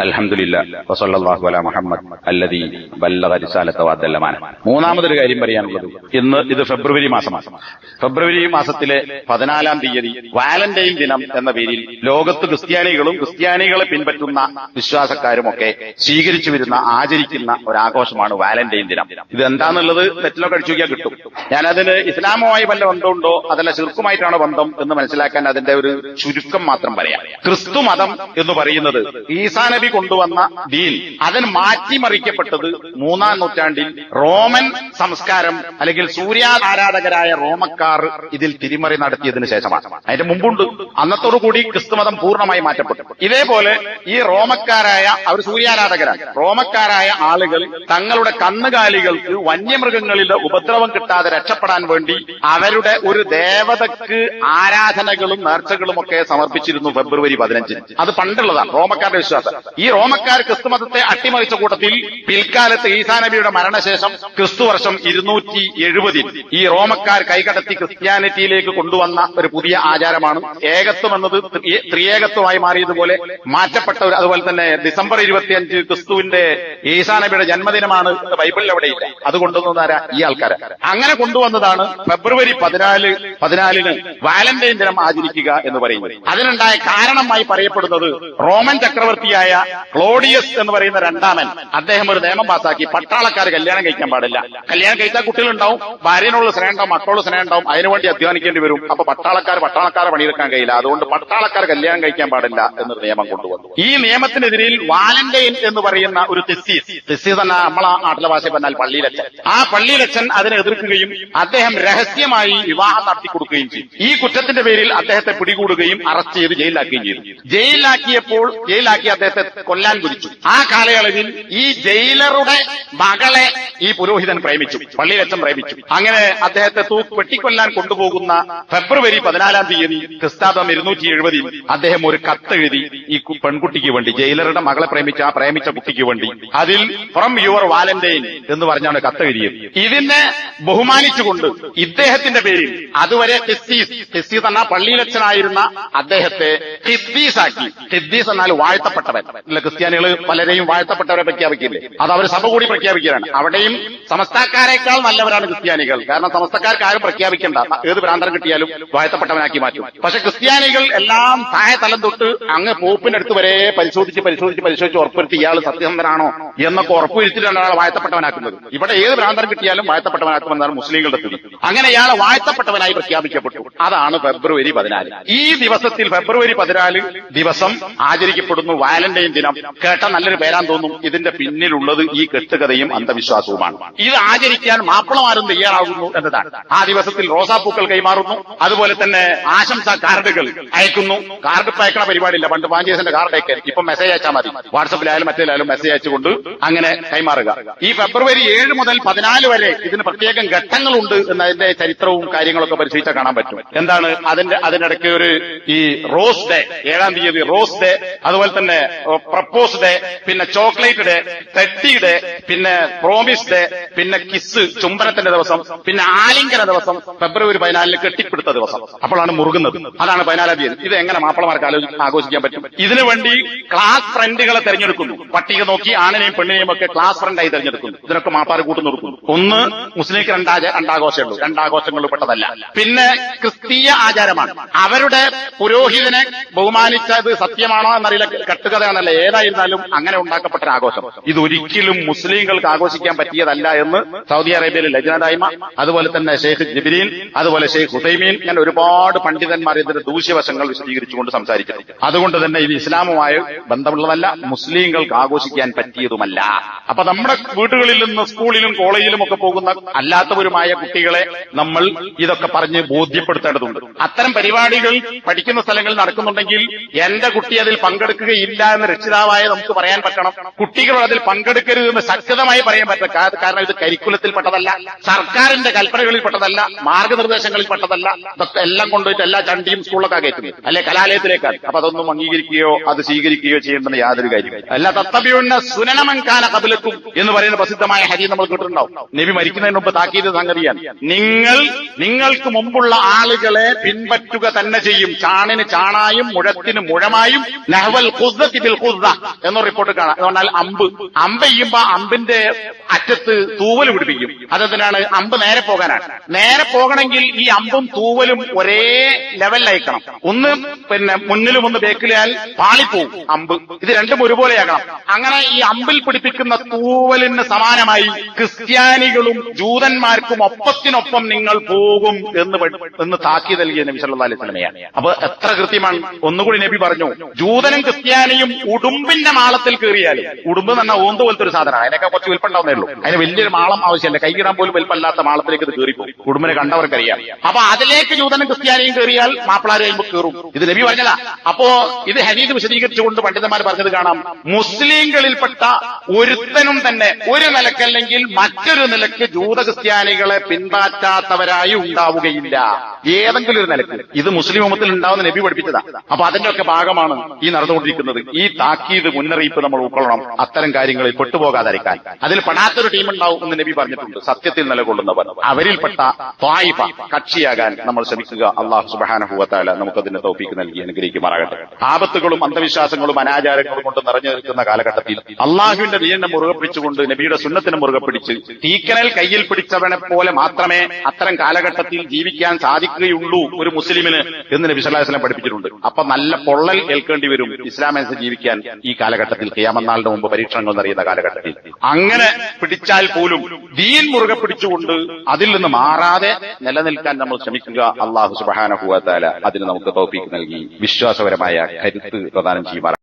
الحمد لله وصلى الله على محمد الذي بلغ رسالة وأدى الأمانة മൂന്നാമതൊരു കാര്യം പറയാനുള്ളത് ഇന്ന് ഇത് ഫെബ്രുവരി മാസമാണ് ഫെബ്രുവരി മാസത്തിലെ പതിനാലാം തീയതി വാലന്റൈൻ ദിനം എന്ന പേരിൽ ലോകത്ത് ക്രിസ്ത്യാനികളും ക്രിസ്ത്യാനികളെ പിൻപറ്റുന്ന വിശ്വാസക്കാരുമൊക്കെ സ്വീകരിച്ചു വരുന്ന ആചരിക്കുന്ന ഒരാഘോഷമാണ് വാലന്റൈൻ ദിനം ഇത് എന്താന്നുള്ളത് നെറ്റിലൊക്കെ അടിച്ചു നോക്കിയാൽ കിട്ടും ഞാനതിന് ഇസ്ലാമുമായി വല്ല ബന്ധമുണ്ടോ അതല്ല ശിർക്കുമായിട്ടാണോ ബന്ധം എന്ന് മനസ്സിലാക്കാൻ അതിന്റെ ഒരു ചുരുക്കം മാത്രം പറയാം ക്രിസ്തു മതം എന്ന് പറയുന്നത് ഈസാ നബി കൊണ്ടുവന്ന ഡീൽ അതിന് മാറ്റിമറിക്കപ്പെട്ടത് മൂന്നാം നൂറ്റാണ്ടിൽ റോമൻ സംസ്കാരം അല്ലെങ്കിൽ സൂര്യാരാധകരായ റോമക്കാർ ഇതിൽ തിരിമറി നടത്തിയതിനു ശേഷമാണ്. അതിന്റെ മുമ്പുണ്ട്. അന്നത്തോടു കൂടി ക്രിസ്തുമതം പൂർണമായി മാറ്റപ്പെട്ടു. ഇതേപോലെ ഈ റോമക്കാരായ അവർ സൂര്യാരാധകരാണ്. റോമക്കാരായ ആളുകൾ തങ്ങളുടെ കന്നുകാലികൾക്ക് വന്യമൃഗങ്ങളുടെ ഉപദ്രവം കിട്ടാതെ രക്ഷപ്പെടാൻ വേണ്ടി അവരുടെ ഒരു ദേവതക്ക് ആരാധനകളും നേർച്ചകളും ഒക്കെ സമർപ്പിച്ചിരുന്നു ഫെബ്രുവരി പതിനഞ്ചിന്. അത് പണ്ടുള്ളതാണ് റോമക്കാരുടെ വിശ്വാസം. ഈ റോമക്കാർ ക്രിസ്തു മതത്തെ അട്ടിമറിച്ച കൂട്ടത്തിൽ പിൽക്കാലത്ത് ഈസാ നബിയുടെ മരണശേഷം ക്രിസ്തു വർഷം ഇരുന്നൂറ്റി എഴുപതിൽ ഈ റോമക്കാർ കൈകടത്തി ക്രിസ്ത്യാനിറ്റിയിലേക്ക് കൊണ്ടുവന്ന ഒരു പുതിയ ആചാരമാണ്. ഏകത്വം എന്നത് ത്രി- ത്രിയേകത്വമായി മാറിയതുപോലെ മാറ്റപ്പെട്ട ഒരു അതുപോലെ തന്നെ ഡിസംബർ ഇരുപത്തിയഞ്ച് ക്രിസ്തുവിന്റെ ഈസാ നബിയുടെ ജന്മദിനമാണ് ബൈബിളിൽ ഇല്ല. അത് കൊണ്ടുവന്നതാരാ ഈ ആൾക്കാരെ. അങ്ങനെ കൊണ്ടുവന്നതാണ് ഫെബ്രുവരി പതിനാല് പതിനാലിന് വാലന്റൈൻ ദിനം ആചരിക്കുക എന്ന് പറയുന്നത്. അതിനുണ്ടായ കാരണമായി പറയപ്പെടുന്നത് റോമൻ ചക്രവർത്തിയായ ക്ലോഡിയസ് എന്ന് പറയുന്ന രണ്ടാമൻ. അദ്ദേഹം ഒരു നിയമം പാസാക്കി പട്ടാളക്കാർ കല്യാണം കഴിക്കാൻ പാടില്ല. കല്യാണം കഴിച്ചാൽ കുട്ടികളുണ്ടാവും. ഭാര്യനോട് സ്നേഹം ഉണ്ടാവും മക്കളോട് സ്നേഹം ഉണ്ടാവും. അതിനുവേണ്ടി അധ്വാനിക്കേണ്ടി വരും. അപ്പൊ പട്ടാളക്കാർ പട്ടാളക്കാരെ പണിയെടുക്കാൻ കഴിയില്ല. അതുകൊണ്ട് പട്ടാളക്കാർ കല്യാണം കഴിക്കാൻ പാടില്ല എന്നൊരു നിയമം കൊണ്ടുവന്നു. ഈ നിയമത്തിനെതിരിൽ വാലന്റൈൻ എന്ന് പറയുന്ന ഒരു തെസ്സീസ് തെസ്സീസ് എന്ന നമ്മളെ നാട്ടിലെ ഭാഷ പറഞ്ഞാൽ പള്ളിയിലച്ചൻ ആ പള്ളിയിലച്ചൻ അതിനെ എതിർക്കുകയും അദ്ദേഹം രഹസ്യമായി വിവാഹം നടത്തി കൊടുക്കുകയും ചെയ്തു. ഈ കുറ്റത്തിന്റെ പേരിൽ അദ്ദേഹത്തെ പിടികൂടുകയും അറസ്റ്റ് ചെയ്ത് ജയിലിലാക്കുകയും ചെയ്തു. ജയിലിലാക്കിയപ്പോൾ ജയിലിലാക്കി അദ്ദേഹത്തെ കൊല്ലാൻ കുതിച്ചു ആ കാലയളവിൽ ഈ ജയിലറുടെ മകളെ ഈ പുരോഹിതൻ പ്രേമിച്ചു. പള്ളിയിലച്ചൻ പ്രേമിച്ചു. അങ്ങനെ അദ്ദേഹത്തെ തൂ വെട്ടിക്കൊല്ലാൻ കൊണ്ടുപോകുന്ന ഫെബ്രുവരി പതിനാലാം തീയതി ക്രിസ്താബം ഇരുന്നൂറ്റി എഴുപതിൽ അദ്ദേഹം ഒരു കത്തെഴുതി ഈ പെൺകുട്ടിക്ക് വേണ്ടി ജയിലറുടെ മകളെ പ്രേമിച്ച ആ പ്രേമിച്ച കുട്ടിക്ക് വേണ്ടി. അതിൽ ഫ്രം യുവർ വാലന്റൈൻ എന്ന് പറഞ്ഞാണ് കത്തെഴുതിയത്. ഇതിനെ ബഹുമാനിച്ചുകൊണ്ട് ഇദ്ദേഹത്തിന്റെ പേരിൽ അതുവരെ ക്രിസ്തീസ് ടെസ്സീസ് എന്ന പള്ളിയിലച്ചനായിരുന്ന അദ്ദേഹത്തെ ഹിദ്ദീസ് ആക്കി ഹിദ്ദീസ് എന്നാൽ വാഴ്ത്തപ്പെട്ടവൻ. ക്രിസ്ത്യാനികൾ പലരെയും വാഴ്ത്തപ്പെട്ടവരെ പ്രഖ്യാപിക്കില്ലേ? അത് അവർ സഭ കൂടി പ്രഖ്യാപിക്കുകയാണ്. അവിടെയും സമസ്തക്കാരേക്കാൾ നല്ലവരാണ് ക്രിസ്ത്യാനികൾ. കാരണം സമസ്തക്കാർക്ക് ആരും പ്രഖ്യാപിക്കേണ്ട. ഏത് ഭ്രാന്തരം കിട്ടിയാലും വാഴ്ത്തപ്പെട്ടവനാക്കി മാറ്റും. പക്ഷെ ക്രിസ്ത്യാനികൾ എല്ലാം താഴെ തലം തൊട്ട് അങ്ങ് പോപ്പിനടുത്ത് വരെ പരിശോധിച്ച് പരിശോധിച്ച് പരിശോധിച്ച് ഉറപ്പുവരുത്തി ഇയാൾ സത്യസന്ധനാണോ എന്നൊക്കെ ഉറപ്പുവരുത്തിയിട്ടാണ് ആളെ വാഴ്ത്തപ്പെട്ടവനാക്കുന്നത്. ഇവിടെ ഏത് ഭ്രാന്തരം കിട്ടിയാലും വാഴ്ത്തപ്പെട്ടവനാക്കുമെന്നാണ് മുസ്ലിങ്ങളുടെ സ്ഥിതി. അങ്ങനെ ഇയാളെ വാഴ്ത്തപ്പെട്ടവനായി പ്രഖ്യാപിക്കപ്പെട്ടു. അതാണ് ഫെബ്രുവരി പതിനാല്. ഈ ദിവസത്തിൽ ഫെബ്രുവരി പതിനാല് ദിവസം ആചരിക്കപ്പെടുന്നു വാലന്റൈൻ ദിനം. കേട്ട നല്ലൊരു പേരാൻ തോന്നും. ഇതിന്റെ പിന്നിലുള്ളത് ഈ കെട്ടുകഥയും അന്ധവിശ്വാസവുമാണ്. ഇത് ആചരിക്കാൻ മാപ്പിളമാരും തയ്യാറാകുന്നു എന്നതാണ്. ആ ദിവസത്തിൽ റോസാപ്പൂക്കൾ കൈമാറുന്നു. അതുപോലെ തന്നെ ആശംസ കാർഡുകൾ അയക്കുന്നു. കാർഡ് അയക്കണ പരിപാടിയില്ല. പണ്ട് പാഞ്ചേസിന്റെ കാർഡ് അയക്കാൻ. ഇപ്പൊ മെസ്സേജ് അയച്ചാൽ മതി. വാട്സപ്പിലായാലും മറ്റേലായാലും മെസ്സേജ് അയച്ചുകൊണ്ട് അങ്ങനെ കൈമാറുക. ഈ ഫെബ്രുവരി ഏഴ് മുതൽ പതിനാല് വരെ ഇതിന് പ്രത്യേകം ഘട്ടങ്ങളുണ്ട് എന്നതിന്റെ ചരിത്രവും കാര്യങ്ങളൊക്കെ പരിശോധിച്ചാൽ കാണാൻ പറ്റും. എന്താണ്? അതിന്റെ അതിനിടയ്ക്ക് ഒരു ഈ റോസ് ഡേ ഏഴാം തീയതി റോസ് ഡേ. അതുപോലെ തന്നെ പ്രപ്പോസ് ഡേ പിന്നെ ചോക്ലേറ്റ് ഡേ തെട്ടി ഡേ പിന്നെ പ്രോമിസ് ഡേ പിന്നെ കിസ് ചുംബനത്തിന്റെ ദിവസം പിന്നെ ആലിംഗന ദിവസം ഫെബ്രുവരി പതിനാലിന് കെട്ടിപ്പിടുത്ത ദിവസം. അപ്പോഴാണ് മുറുകുന്നത്. അതാണ് പതിനാലാം തീയതി. ഇത് എങ്ങനെ മാപ്പിളമാർക്ക് ആഘോഷിക്കാൻ പറ്റും? ഇതിനു വേണ്ടി ക്ലാസ് ഫ്രണ്ടുകളെ തെരഞ്ഞെടുക്കുന്നു. പട്ടിക നോക്കി ആണിനെയും പെണ്ണിനെയും ഒക്കെ ക്ലാസ് ഫ്രണ്ടായി തെരഞ്ഞെടുക്കുന്നു. ഇതിനൊക്കെ മാപ്പാർ കൂട്ടു നിർത്തുന്നു. ഒന്ന് മുസ്ലിംക്ക് രണ്ടാ രണ്ടാഘോഷമേ ഉള്ളൂ രണ്ടാഘോഷങ്ങളിൽ പെട്ടതല്ല. പിന്നെ ക്രിസ്തീയ ആചാരമാണ്. അവരുടെ പുരോഹിതനെ ബഹുമാനിച്ചത് സത്യമാണോ എന്നറിയില്ല. കെട്ടുകഥയാണല്ല ഏതായിരുന്നാലും അങ്ങനെ ഉണ്ടാക്കപ്പെട്ട ആഘോഷം ഇതൊരിക്കലും മുസ്ലിങ്ങൾക്ക് ആഘോഷിക്കാൻ പറ്റിയതല്ല എന്ന് സൗദി അറേബ്യയിലെ ലജ്നദായ്മ അതുപോലെ തന്നെ ഷെയ്ഖ് ജിബിരീൻ അതുപോലെ ഷെയ്ഖ് ഹുസൈമീൻ ഞാൻ ഒരുപാട് പണ്ഡിതന്മാർ ഇതിന്റെ ദൂഷ്യവശങ്ങൾ വിശദീകരിച്ചുകൊണ്ട് സംസാരിക്കുന്നു. അതുകൊണ്ട് തന്നെ ഇത് ഇസ്ലാമുമായി ബന്ധമുള്ളതല്ല മുസ്ലിങ്ങൾക്ക് ആഘോഷിക്കാൻ പറ്റിയതുമല്ല. അപ്പൊ നമ്മുടെ വീടുകളിൽ നിന്ന് സ്കൂളിലും കോളേജിലും ഒക്കെ പോകുന്ന അല്ലാത്തവരുമായ കുട്ടികളെ നമ്മൾ ഇതൊക്കെ പറഞ്ഞ് ബോധ്യപ്പെടുത്തേണ്ടതുണ്ട്. അത്തരം പരിപാടികൾ പഠിക്കുന്ന സ്ഥലങ്ങളിൽ നടക്കുന്നുണ്ടെങ്കിൽ എന്റെ കുട്ടി അതിൽ പങ്കെടുക്കുകയില്ല എന്ന് രക്ഷിതാവായ നമുക്ക് പറയാൻ പറ്റണം. കുട്ടികൾ അതിൽ പങ്കെടുക്കരുത് എന്ന് ശക്തമായി പറയാൻ പറ്റും കാരണം ഇത് കരിക്കുലത്തിൽപ്പെട്ടതല്ല സർക്കാരിന്റെ കൽപ്പനകളിൽപ്പെട്ടതല്ല പെട്ടതല്ല മാർഗനിർദ്ദേശങ്ങളിൽ പെട്ടതല്ല. ഇതൊക്കെ എല്ലാം കൊണ്ടുപോയിട്ട് എല്ലാ ചണ്ടിയും സ്കൂളിലൊക്കെ കയറ്റുന്നത് അല്ലെ കലാലയത്തിലേക്കാണ്. അപ്പൊ അതൊന്നും അംഗീകരിക്കുകയോ അത് സ്വീകരിക്കുകയോ ചെയ്യേണ്ടെന്ന് യാതൊരു കാര്യമില്ല. അല്ല തത്തബിയുന്ന സുനനമൻകാന കതിലെത്തും എന്ന് പറയുന്ന പ്രസിദ്ധമായ ഹരി നമ്മൾ കേട്ടിട്ടുണ്ടാവും. നബി മരിക്കുന്നതിന് മുമ്പ് താക്കീത് സംഗതിയാണ്. നിങ്ങൾ നിങ്ങൾക്ക് മുമ്പുള്ള ആളുകളെ പിൻപറ്റുക തന്നെ ചെയ്യും. ചാണിന് ചാണായും മുഴത്തിന് മുഴമായും ഖുസ്ദത്തി ഖുസ്ദ എന്ന റിപ്പോർട്ട് കാണാം. എന്ന് പറഞ്ഞാൽ അമ്പ്. അമ്പ് ചെയ്യുമ്പോ അമ്പിന്റെ അറ്റത്ത് തൂവൽ പിടിപ്പിക്കും. അതെന്തിനാണ്? അമ്പ് നേരെ പോകാനാണ്. നേരെ പോകണമെങ്കിൽ ഈ അമ്പും തൂവലും ഒരേ ലെവലിലയക്കണം ഒന്ന് പിന്നെ മുന്നിലും ഒന്ന് ബേക്കിലാൽ പാളിപ്പോവും അമ്പ്. ഇത് രണ്ടും ഒരുപോലെയാകണം. അങ്ങനെ ഈ അമ്പിൽ പിടിപ്പിക്കുന്ന തൂവലിന് സമാനമായി ക്രിസ്ത്യാനികളും ജൂതന്മാർക്കും ഒപ്പത്തിനൊപ്പം നിങ്ങൾ പോകും എന്ന് എന്ന് താക്കി നൽകിയ നബി സല്ലാ അലൈഹി സ്വലമയാണ് അപ്പൊ എത്ര കൃത്യമാണ്? ഒന്നുകൂടി നബി പറഞ്ഞു. ജൂതനും ക്രിസ്ത്യാനിയും ഉടുമ്പിന്റെ മാളത്തിൽ കയറിയാൽ ഉടുമ്പ് തന്നെ ഓന്ത് പോലത്തെ ഒരു സാധനം. അതിനൊക്കെ കുറച്ച് വലിപ്പുണ്ടാവുന്നേ ഉള്ളൂ. അതിന് വലിയൊരു മാളം ആവശ്യമില്ല. കൈകിടാൻ പോലും വിൽപ്പല്ലാത്ത മാളത്തിലേക്ക് ഇത് കയറിപ്പോകും ഉടുമ്പിനെ കണ്ടവർക്കറിയാം. അപ്പൊ അതിലേക്ക് ജൂതനും ക്രിസ്ത്യാനിയും കയറിയാൽ മാപ്പിളാർ കഴിയുമ്പോൾ കയറും ഇത് നബി പറഞ്ഞതാ. അപ്പോ ഇത് ഹനീദ് വിശദീകരിച്ചുകൊണ്ട് പണ്ഡിതന്മാർ പറഞ്ഞത് കാണാം. മുസ്ലിങ്ങളിൽപ്പെട്ട ഒരുത്തനും തന്നെ ഒരു നിലക്കല്ലെങ്കിൽ മറ്റൊരു നിലയ്ക്ക് ജൂത ക്രിസ്ത്യാനികളെ പിൻപാറ്റാത്തവരായി ഉണ്ടാവുകയില്ല. ഏതെങ്കിലും ഒരു നിലയ്ക്ക്. ഇത് മുസ്ലിം ഉമ്മത്തിൽ ഉണ്ടാവുന്ന നബി പഠിപ്പിച്ചതാ. അപ്പൊ അതിന്റെ ഒക്കെ ഭാഗമാണ് ഈ നടന്നുകൊണ്ടിരിക്കുന്നത്. ഈ താക്കീത് മുന്നറിയിപ്പ് നമ്മൾ ഉൾക്കൊള്ളണം. അത്തരം കാര്യങ്ങളിൽ പെട്ടുപോകാതിരിക്കാൻ. അതിൽ പെടാത്തൊരു ടീം ഉണ്ടാവും എന്ന് നബി പറഞ്ഞിട്ടുണ്ട്. സത്യത്തിൽ നിലകൊള്ളുന്നവർ അവരിൽപ്പെട്ട ത്വായിഫ കക്ഷിയാകാൻ നമ്മൾ ശ്രമിക്കുക. അള്ളാഹു സുബാനഹുവത്താല നമുക്കതിന് തൗഫീക്ക് നൽകി അനുഗ്രഹിക്കുമാറാകട്ടെ. ആപത്തുകളും അന്ധവിശ്വാസങ്ങളും അനാചാരങ്ങളും കൊണ്ട് നിറഞ്ഞു നിൽക്കുന്ന കാലഘട്ടത്തിൽ അള്ളാഹുവിന്റെ ദീനെ മുറുകെ പിടിച്ചുകൊണ്ട് നബിയുടെ സുന്നത്തിന് മുറുകെ പിടിച്ച് തീക്കനൽ കയ്യിൽ പിടിച്ചവനെ പോലെ മാത്രമേ അത്തരം കാലഘട്ടത്തിൽ ജീവിക്കാൻ സാധിക്കുകയുള്ളൂ ഒരു മുസ്ലിമിന് എന്ന് നബി വസല്ലം പഠിപ്പിച്ചിട്ടുണ്ട്. അപ്പൊ നല്ല പൊള്ളൽ ഏൽക്കേണ്ടി വരും ഇസ്ലാം ജീവിക്കാൻ. ഈ കാലഘട്ടത്തിൽ കിയാമന്നാളിന് മുമ്പ് പരീക്ഷണങ്ങൾ നിറയുന്ന കാലഘട്ടത്തിൽ. അങ്ങനെ പിടിച്ചാൽ പോലും ദീൻ മുറുകെ പിടിച്ചുകൊണ്ട് അതിൽ നിന്ന് മാറാതെ നിലനിൽക്കാൻ നമ്മൾ ശ്രമിക്കുക അള്ളാഹു സുബാന സുബാനഹുവാല അതിന് നമുക്ക് തോപ്പിക്ക് നൽകി. വിശ്വാസപരമായ കരുത്ത് പ്രദാനം ചെയ്യുമാറാം